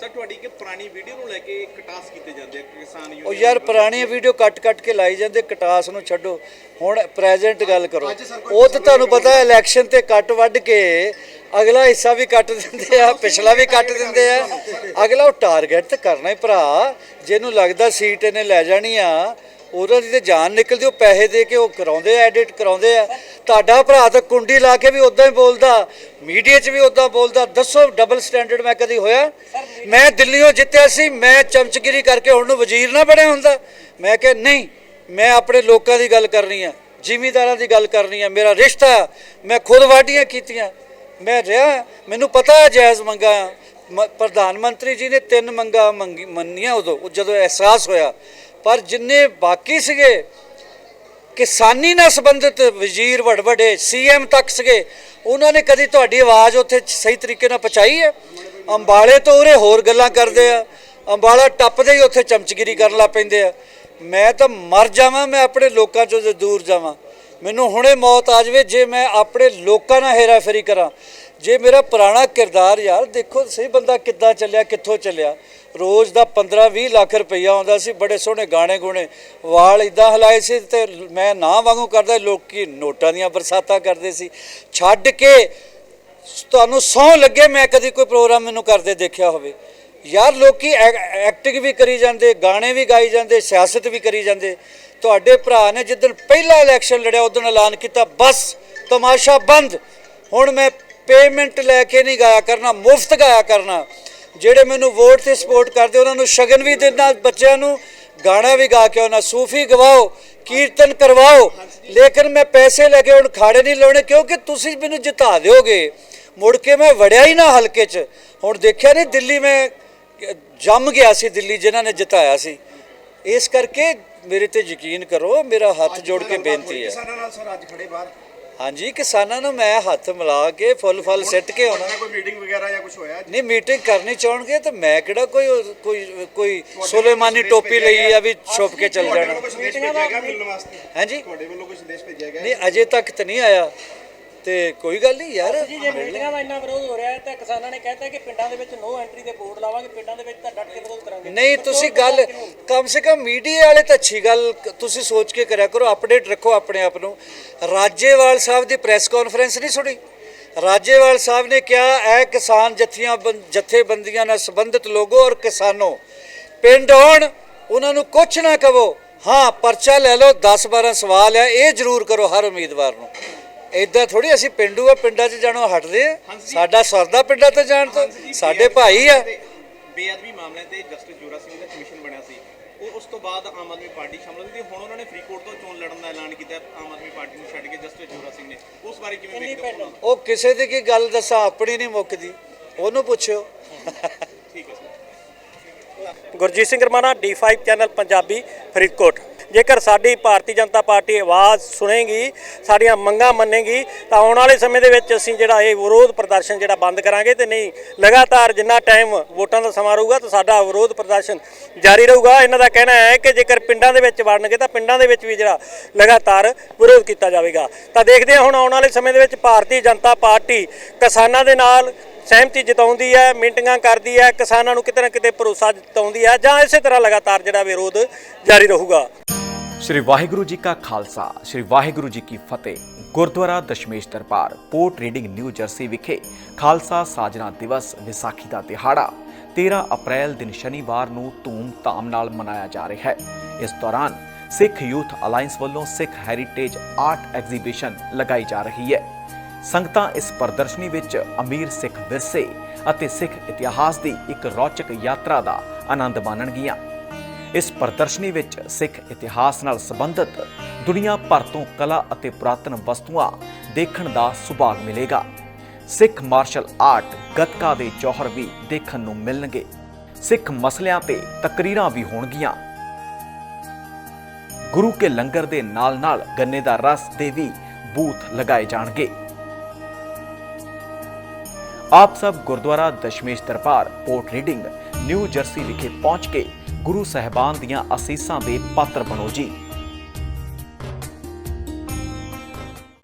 Speaker 6: ਸਰ ਤੁਹਾਡੀ ਕਿ ਪੁਰਾਣੀ ਵੀਡੀਓ ਨੂੰ ਲੈ ਕੇ ਕਟਾਸ ਕੀਤੇ ਜਾਂਦੇ ਆ ਕਿਸਾਨ
Speaker 1: ਉਹ
Speaker 6: ਯੂਨੀਅਨ
Speaker 1: ਯਾਰ ਪੁਰਾਣੀਆਂ ਵੀਡੀਓ ਕੱਟ ਕੱਟ ਕੇ ਲਾਈ ਜਾਂਦੇ ਕਟਾਸ ਨੂੰ ਛੱਡੋ। ਹੁਣ ਪ੍ਰੈਜ਼ੈਂਟ ਗੱਲ ਕਰੋ। ਉਹ ਤਾਂ ਤੁਹਾਨੂੰ ਪਤਾ ਹੈ ਇਲੈਕਸ਼ਨ ਤੇ ਕੱਟ ਵੱਢ ਕੇ ਅਗਲਾ ਹਿੱਸਾ ਵੀ ਕੱਟ ਦਿੰਦੇ ਆ ਪਿਛਲਾ ਵੀ ਕੱਟ ਦਿੰਦੇ ਆ। ਅਗਲਾ ਉਹ ਟਾਰਗੇਟ ਤੇ ਕਰਨਾ ਹੀ ਭਰਾ ਜਿਹਨੂੰ ਲੱਗਦਾ ਸੀਟ ਇਹਨੇ ਲੈ ਜਾਣੀ ਆ ਉਹਨਾਂ ਦੀ ਤੇ ਜਾਨ ਨਿਕਲਦੀ ਉਹ ਪੈਸੇ ਦੇ ਕੇ ਉਹ ਕਰਾਉਂਦੇ ਆ ਐਡਿਟ ਕਰਾਉਂਦੇ ਆ। ਤੁਹਾਡਾ ਭਰਾ ਤਾਂ ਕੁੰਡੀ ਲਾ ਕੇ ਵੀ ਉਦਾਂ ਹੀ ਬੋਲਦਾ ਮੀਡੀਆ 'ਚ ਵੀ ਉਦਾਂ ਬੋਲਦਾ ਦੱਸੋ ਡਬਲ ਸਟੈਂਡਰਡ ਮੈਂ ਕਦੀ ਹੋਇਆ? ਮੈਂ ਦਿੱਲੀੋਂ ਜਿੱਤਿਆ ਸੀ ਮੈਂ ਚਮਚਗਿਰੀ ਕਰਕੇ ਹੁਣ ਨੂੰ ਵਜ਼ੀਰ ਨਾ ਬਣਿਆ ਹੁੰਦਾ। ਮੈਂ ਕਿਹਾ ਨਹੀਂ ਮੈਂ ਆਪਣੇ ਲੋਕਾਂ ਦੀ ਗੱਲ ਕਰਨੀ ਆ ਜ਼ਿਮੀਂਦਾਰਾਂ ਦੀ ਗੱਲ ਕਰਨੀ ਆ ਮੇਰਾ ਰਿਸ਼ਤਾ ਮੈਂ ਖੁਦ ਵਾਢੀਆਂ ਕੀਤੀਆਂ। ਮੈਂ ਰਿਹਾ, ਮੈਨੂੰ ਪਤਾ ਹੈ ਜਾਇਜ਼ ਮੰਗਾ, ਮ- ਪ੍ਰਧਾਨ ਮੰਤਰੀ ਜੀ ਨੇ ਤਿੰਨ ਮੰਗਾ ਮੰਗੀ, ਮੰਨੀਆਂ ਉਦੋਂ ਜਦੋਂ ਅਹਿਸਾਸ ਹੋਇਆ। ਪਰ ਜਿੰਨੇ ਬਾਕੀ ਸੀਗੇ, ਕਿਸਾਨੀ ਨਾਲ ਸੰਬੰਧਿਤ ਵਜ਼ੀਰ ਵੱਡੇ ਸੀਐਮ ਤੱਕ ਸੀਗੇ, ਉਹਨਾਂ ਨੇ ਕਦੀ ਤੁਹਾਡੀ ਆਵਾਜ਼ ਉੱਥੇ ਸਹੀ ਤਰੀਕੇ ਨਾਲ ਪਹੁੰਚਾਈ ਹੈ? ਅੰਬਾਲੇ ਤੋਂ ਉਰੇ ਹੋਰ ਗੱਲਾਂ ਕਰਦੇ ਆ, ਅੰਬਾਲਾ ਟੱਪਦੇ ਹੀ ਉੱਥੇ ਚਮਚਗਿਰੀ ਕਰਨ ਲੱਗ ਪੈਂਦੇ ਆ। ਮੈਂ ਤਾਂ ਮਰ ਜਾਵਾਂ, ਮੈਂ ਆਪਣੇ ਲੋਕਾਂ ਚੋਂ ਦੂਰ ਜਾਵਾਂ। ਮੈਨੂੰ ਹੁਣੇ ਮੌਤ ਆ ਜਾਵੇ, ਜੇ ਮੈਂ ਆਪਣੇ ਲੋਕਾਂ ਨਾਲ ਹੇਰਾਫੇਰੀ ਕਰਾਂ। ਜੇ ਮੇਰਾ ਪੁਰਾਣਾ ਕਿਰਦਾਰ, ਯਾਰ ਦੇਖੋ ਸਹੀ ਬੰਦਾ ਕਿੱਦਾਂ ਚੱਲਿਆ, ਕਿੱਥੋਂ ਚੱਲਿਆ। ਰੋਜ਼ ਦਾ 15 20 ਲੱਖ ਰੁਪਈਆ ਆਉਂਦਾ ਸੀ, ਬੜੇ ਸੋਹਣੇ ਗਾਣੇ ਗੁਣੇ। ਵਾਲ ਇਦਾਂ ਹਲਾਏ ਸੀ ਤੇ ਮੈਂ ਨਾ ਵਾਂਗੂ ਕਰਦਾ, ਲੋਕੀ ਨੋਟਾਂ ਦੀਆਂ ਬਰਸਾਤਾਂ ਕਰਦੇ ਸੀ। ਛੱਡ ਕੇ ਤੁਹਾਨੂੰ ਸੌ ਲੱਗੇ ਮੈਂ ਕਦੀ ਕੋਈ ਪ੍ਰੋਗਰਾਮ ਮੈਨੂੰ ਕਰਦੇ ਦੇਖਿਆ ਹੋਵੇ। ਯਾਰ ਲੋਕੀ ਐਕਟਿੰਗ ਵੀ ਕਰੀ ਜਾਂਦੇ, ਗਾਣੇ ਵੀ ਗਾਈ ਜਾਂਦੇ, ਸਿਆਸਤ ਵੀ ਕਰੀ ਜਾਂਦੇ। ਤੁਹਾਡੇ ਭਰਾ ਨੇ ਜਿੱਦਣ ਪਹਿਲਾ ਇਲੈਕਸ਼ਨ ਲੜਿਆ ਉਦੋਂ ਐਲਾਨ ਕੀਤਾ, ਬਸ, ਤਮਾਸ਼ਾ ਬੰਦ। ਹੁਣ ਮੈਂ ਪੇਮੈਂਟ ਲੈ ਕੇ ਨਹੀਂ ਗਾਇਆ ਕਰਨਾ, ਮੁਫਤ ਗਾਇਆ ਕਰਨਾ। ਜਿਹੜੇ ਮੈਨੂੰ ਵੋਟ ਤੇ ਸਪੋਰਟ ਕਰਦੇ, ਉਹਨਾਂ ਨੂੰ ਸ਼ਗਨ ਵੀ ਦੇਣਾ ਬੱਚਿਆਂ ਨੂੰ। ਗਾਣਾ ਵੀ ਗਾ ਕੇ ਉਹਨਾਂ, ਸੂਫੀ ਗਵਾਓ, ਕੀਰਤਨ ਕਰਵਾਓ। ਲੇਕਿਨ ਮੈਂ ਪੈਸੇ ਲੈ ਕੇ ਹੁਣ ਖਾੜੇ ਨਹੀਂ ਲਾਉਣੇ, ਕਿਉਂਕਿ ਤੁਸੀਂ ਮੈਨੂੰ ਜਿਤਾ ਦਿਓਗੇ। ਮੁੜ ਕੇ ਮੈਂ ਵੜਿਆ ਹੀ ਨਾ ਹਲਕੇ 'ਚ। ਹੁਣ ਦੇਖਿਆ ਨਹੀਂ ਦਿੱਲੀ ਮੈਂ ਜੰਮ ਗਿਆ ਸੀ ਦਿੱਲੀ ਜਿਨ੍ਹਾਂ ਨੇ ਜਿਤਾਇਆ ਸੀ। ਇਸ ਕਰਕੇ ਮੇਰੇ ਤੇ ਯਕੀਨ ਕਰੋ ਮੇਰਾ ਹੱਥ ਜੋੜ ਕੇ ਬੇਨਤੀ ਹੈ।
Speaker 6: ਕਿਸਾਨਾਂ ਨਾਲ ਸਰ ਅੱਜ ਖੜੇ ਬਾਹਰ।
Speaker 1: ਹਾਂਜੀ ਕਿਸਾਨਾਂ ਨੂੰ ਮੈਂ ਹੱਥ ਮਿਲਾ ਕੇ ਫੁੱਲ ਫਲ ਸਿੱਟ ਕੇ ਆਉਣਾ।
Speaker 6: ਕੋਈ ਮੀਟਿੰਗ ਵਗੈਰਾ ਜਾਂ ਕੁਝ ਹੋਇਆ
Speaker 1: ਨਹੀਂ ਮੀਟਿੰਗ ਕਰਨੀ ਚਾਹਣਗੇ ਤਾਂ ਮੈਂ ਕਿਹੜਾ ਕੋਈ ਕੋਈ ਕੋਈ ਸੁਲੇਮਾਨੀ ਟੋਪੀ ਲਈ ਆ ਵੀ ਛੁਪ ਕੇ ਚੱਲ ਜਾਣਾ।
Speaker 6: ਮਿਲਣ ਵਾਸਤੇ?
Speaker 1: ਹਾਂਜੀ।
Speaker 6: ਤੁਹਾਡੇ ਵੱਲੋਂ ਕੋਈ ਸੰਦੇਸ਼ ਭੇਜਿਆ ਗਿਆ?
Speaker 1: ਨਹੀਂ ਅਜੇ ਤੱਕ ਤਾਂ ਨਹੀਂ ਆਇਆ। ਤੇ ਕੋਈ ਗੱਲ ਨਹੀਂ ਯਾਰ।
Speaker 3: ਜੀ ਜੇ ਮੀਟਿੰਗਾਂ ਦਾ ਇੰਨਾ ਵਿਰੋਧ ਹੋ ਰਿਹਾ ਹੈ ਤਾਂ ਕਿਸਾਨਾਂ ਨੇ ਕਹਿਤਾ ਕਿ ਪਿੰਡਾਂ ਦੇ ਵਿੱਚ ਨੋ ਐਂਟਰੀ ਦੇ ਬੋਰਡ ਲਾਵਾਂਗੇ ਪਿੰਡਾਂ ਦੇ ਵਿੱਚ ਤਾਂ ਡਟ ਕੇ ਵਿਰੋਧ ਕਰਾਂਗੇ।
Speaker 1: ਨਹੀਂ ਤੁਸੀਂ ਗੱਲ ਕਮ ਸੇ ਕਮ ਮੀਡੀਆ ਵਾਲੇ ਤਾਂ ਅੱਛੀ ਗੱਲ ਤੁਸੀਂ ਸੋਚ ਕੇ ਕਰਿਆ ਕਰੋ ਅਪਡੇਟ ਰੱਖੋ ਆਪਣੇ ਆਪ ਨੂੰ। ਰਾਜੇਵਾਲ ਸਾਹਿਬ ਦੀ ਪ੍ਰੈਸ ਕਾਨਫਰੰਸ ਨਹੀਂ ਸੁਣੀ? ਰਾਜੇਵਾਲ ਸਾਹਿਬ ਨੇ ਕਿਹਾ ਇਹ ਕਿਸਾਨ ਜਥੀਆਂ ਜਥੇਬੰਦੀਆਂ ਨਾਲ ਸੰਬੰਧਿਤ ਲੋਗੋ ਔਰ ਕਿਸਾਨੋ ਪਿੰਡ ਆਉਣ ਉਹਨਾਂ ਨੂੰ ਕੁਝ ਨਾ ਕਹੋ। ਹਾਂ ਪਰਚਾ ਲੈ ਲਓ 10 12 ਸਵਾਲ ਹੈ ਇਹ ਜ਼ਰੂਰ ਕਰੋ ਹਰ ਉਮੀਦਵਾਰ ਨੂੰ। ਇਦਾਂ ਥੋੜੀ ਅਸੀਂ ਪਿੰਡੂ ਆ ਪਿੰਡਾਂ 'ਚ ਜਾਣੋਂ ਹਟਦੇ ਆ। ਸਾਡਾ ਸਰਦਾ ਪਿੰਡਾਂ ਤੇ ਜਾਣ ਤੋਂ ਸਾਡੇ ਭਾਈ ਆ।
Speaker 6: ਬੇਅਦਬੀ ਮਾਮਲੇ ਤੇ ਜਸਟਿਸ ਜੋਰਾ ਸਿੰਘ ਦਾ ਕਮਿਸ਼ਨ ਬਣਿਆ ਸੀ। ਉਹ ਉਸ ਤੋਂ ਬਾਅਦ ਆਮ ਆਦਮੀ ਪਾਰਟੀ ਸ਼ਾਮਲ ਤੇ ਹੁਣ ਉਹਨਾਂ ਨੇ ਫਰੀਦਕੋਟ ਤੋਂ ਚੋਣ ਲੜਨ ਦਾ ਐਲਾਨ ਕੀਤਾ। ਆਮ ਆਦਮੀ ਪਾਰਟੀ ਨੂੰ ਛੱਡ ਕੇ ਜਸਟਿਸ ਜੋਰਾ ਸਿੰਘ ਨੇ। ਉਸ ਬਾਰੇ ਕਿਵੇਂ ਵੇਖਦੇ ਹੋ?
Speaker 1: ਉਹ ਕਿਸੇ ਦੀ ਕੀ ਗੱਲ ਦੱਸਾਂ ਆਪਣੀ ਨਹੀਂ ਮੁੱਕਦੀ। ਉਹਨੂੰ ਪੁੱਛਿਓ।
Speaker 6: ਠੀਕ ਹੈ
Speaker 3: ਗੁਰਜੀਤ ਸਿੰਘ ਰਮਾਣਾ D5 ਚੈਨਲ ਪੰਜਾਬੀ ਫਰੀਦਕੋਟ। ਜੇਕਰ ਸਾਡੀ ਭਾਰਤੀ ਜਨਤਾ ਪਾਰਟੀ ਆਵਾਜ਼ ਸੁਣੇਗੀ, ਸਾਡੀਆਂ ਮੰਗਾਂ ਮੰਨੇਗੀ, ਤਾਂ ਆਉਣ ਵਾਲੇ ਸਮੇਂ ਦੇ ਵਿੱਚ ਅਸੀਂ ਜਿਹੜਾ ਇਹ ਵਿਰੋਧ ਪ੍ਰਦਰਸ਼ਨ ਜਿਹੜਾ ਬੰਦ ਕਰਾਂਗੇ ਤੇ ਨਹੀਂ, ਲਗਾਤਾਰ ਜਿੰਨਾ ਟਾਈਮ ਵੋਟਾਂ ਦਾ ਸਮਾਂ ਰਹੂਗਾ ਤਾਂ ਸਾਡਾ ਵਿਰੋਧ ਪ੍ਰਦਰਸ਼ਨ ਜਾਰੀ ਰਹੂਗਾ। ਇਹਨਾਂ ਦਾ ਕਹਿਣਾ ਹੈ ਕਿ ਜੇਕਰ ਪਿੰਡਾਂ ਦੇ ਵਿੱਚ ਵੜਨਗੇ ਤਾਂ ਪਿੰਡਾਂ ਦੇ ਵਿੱਚ ਵੀ ਜਿਹੜਾ ਲਗਾਤਾਰ ਵਿਰੋਧ ਕੀਤਾ ਜਾਵੇਗਾ। ਤਾਂ ਦੇਖਦੇ ਹਾਂ ਹੁਣ ਆਉਣ ਵਾਲੇ ਸਮੇਂ ਦੇ ਵਿੱਚ ਭਾਰਤੀ ਜਨਤਾ ਪਾਰਟੀ ਕਿਸਾਨਾਂ ਦੇ ਨਾਲ ਸਹਿਮਤੀ ਜਤਾਉਂਦੀ ਹੈ, ਮੀਟਿੰਗਾਂ ਕਰਦੀ ਹੈ, ਕਿਸਾਨਾਂ ਨੂੰ ਕਿਤੇ ਨਾ ਕਿਤੇ ਭਰੋਸਾ ਜਤਾਉਂਦੀ ਹੈ ਜਾਂ ਇਸੇ ਤਰ੍ਹਾਂ ਲਗਾਤਾਰ ਜਿਹੜਾ ਵਿਰੋਧ ਜਾਰੀ ਰਹੂਗਾ।
Speaker 7: ਸ਼੍ਰੀ ਵਾਹਿਗੁਰੂ ਜੀ ਕਾ ਖਾਲਸਾ, ਸ਼੍ਰੀ ਵਾਹਿਗੁਰੂ ਜੀ ਕੀ ਫਤਿਹ। Gurdwara Dashmesh Darbar, Port Reading New Jersey ਵਿਖੇ ਖਾਲਸਾ ਸਾਜਨਾ ਦਿਵਸ ਵਿਸਾਖੀ ਦਾ ਦਿਹਾੜਾ 13 ਅਪ੍ਰੈਲ ਦਿਨ ਸ਼ਨੀਵਾਰ ਨੂੰ ਧੂਮ-ਧਾਮ ਨਾਲ ਮਨਾਇਆ ਜਾ ਰਿਹਾ ਹੈ। ਇਸ ਦੌਰਾਨ ਸਿੱਖ ਯੂਥ ਅਲਾਈਅੰਸ ਵੱਲੋਂ ਸਿੱਖ ਹੈਰੀਟੇਜ ਆਰਟ ਐਗਜ਼ੀਬਿਸ਼ਨ ਲਗਾਈ ਜਾ ਰਹੀ ਹੈ। ਸੰਗਤਾਂ ਇਸ ਪ੍ਰਦਰਸ਼ਨੀ ਵਿੱਚ ਅਮੀਰ ਸਿੱਖ ਵਿਰਸੇ ਅਤੇ ਸਿੱਖ ਇਤਿਹਾਸ ਦੀ ਇੱਕ ਰੌਚਕ ਯਾਤਰਾ ਦਾ ਆਨੰਦ ਮਾਣਨਗੀਆਂ। ਇਸ ਪ੍ਰਦਰਸ਼ਨੀ ਵਿੱਚ ਸਿੱਖ ਇਤਿਹਾਸ ਨਾਲ ਸੰਬੰਧਿਤ ਦੁਨੀਆ ਭਰ ਤੋਂ ਕਲਾ ਅਤੇ ਪੁਰਾਤਨ ਵਸਤੂਆਂ ਦੇਖਣ ਦਾ ਸੁਭਾਗ ਮਿਲੇਗਾ। ਸਿੱਖ ਮਾਰਸ਼ਲ ਆਰਟ ਗੱਤਕਾ ਦੇ ਜੌਹਰ ਵੀ ਦੇਖਣ ਨੂੰ ਮਿਲਣਗੇ। ਸਿੱਖ ਮਸਲਿਆਂ ਤੇ ਤਕਰੀਰਾਂ ਵੀ ਹੋਣਗੀਆਂ। ਗੁਰੂ ਕੇ ਲੰਗਰ ਦੇ ਨਾਲ-ਨਾਲ ਗੰਨੇ ਦਾ ਰਸ ਦੇ ਵੀ ਬੂਥ ਲਗਾਏ ਜਾਣਗੇ। ਆਪ ਸਭ Gurdwara Dashmesh Darbar, Port Reading, New Jersey ਵਿਖੇ ਪਹੁੰਚ ਕੇ ਗੁਰੂ ਸਾਹਿਬਾਨ ਦੀਆਂ ਅਸੀਸਾਂ ਦੇ ਪਾਤਰ ਬਣੋ ਜੀ।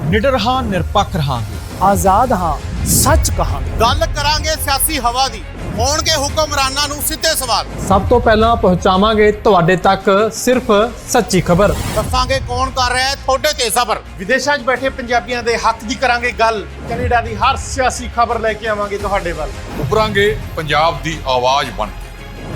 Speaker 8: ਨਿਡਰ ਹਾਂ ਨਿਰਪੱਖ ਰਹਾਂਗੇ।
Speaker 9: ਆਜ਼ਾਦ ਹਾਂ ਸੱਚ ਕਹਾਂਗੇ।
Speaker 5: ਗੱਲ ਕਰਾਂਗੇ ਸਿਆਸੀ ਹਵਾ ਦੀ ਹੋਣਗੇ ਹੁਕਮਰਾਨਾਂ ਨੂੰ ਸਿੱਧੇ ਸਵਾਲ।
Speaker 9: ਸਭ ਤੋਂ ਪਹਿਲਾਂ ਪਹੁੰਚਾਵਾਂਗੇ ਤੁਹਾਡੇ ਤੱਕ ਸਿਰਫ ਸੱਚੀ ਖਬਰ।
Speaker 5: ਦੱਸਾਂਗੇ ਕੌਣ ਕਰ ਰਿਹਾ ਹੈ ਤੁਹਾਡੇ ਤੇ ਸਬਰ। ਵਿਦੇਸ਼ਾਂ 'ਚ ਬੈਠੇ ਪੰਜਾਬੀਆਂ ਦੇ ਹੱਕ ਦੀ ਕਰਾਂਗੇ ਗੱਲ। ਕੈਨੇਡਾ ਦੀ ਹਰ ਸਿਆਸੀ ਖਬਰ ਲੈ ਕੇ ਆਵਾਂਗੇ ਤੁਹਾਡੇ ਵੱਲ।
Speaker 10: ਉਭਰਾਂਗੇ ਪੰਜਾਬ ਦੀ ਆਵਾਜ਼ ਬਣ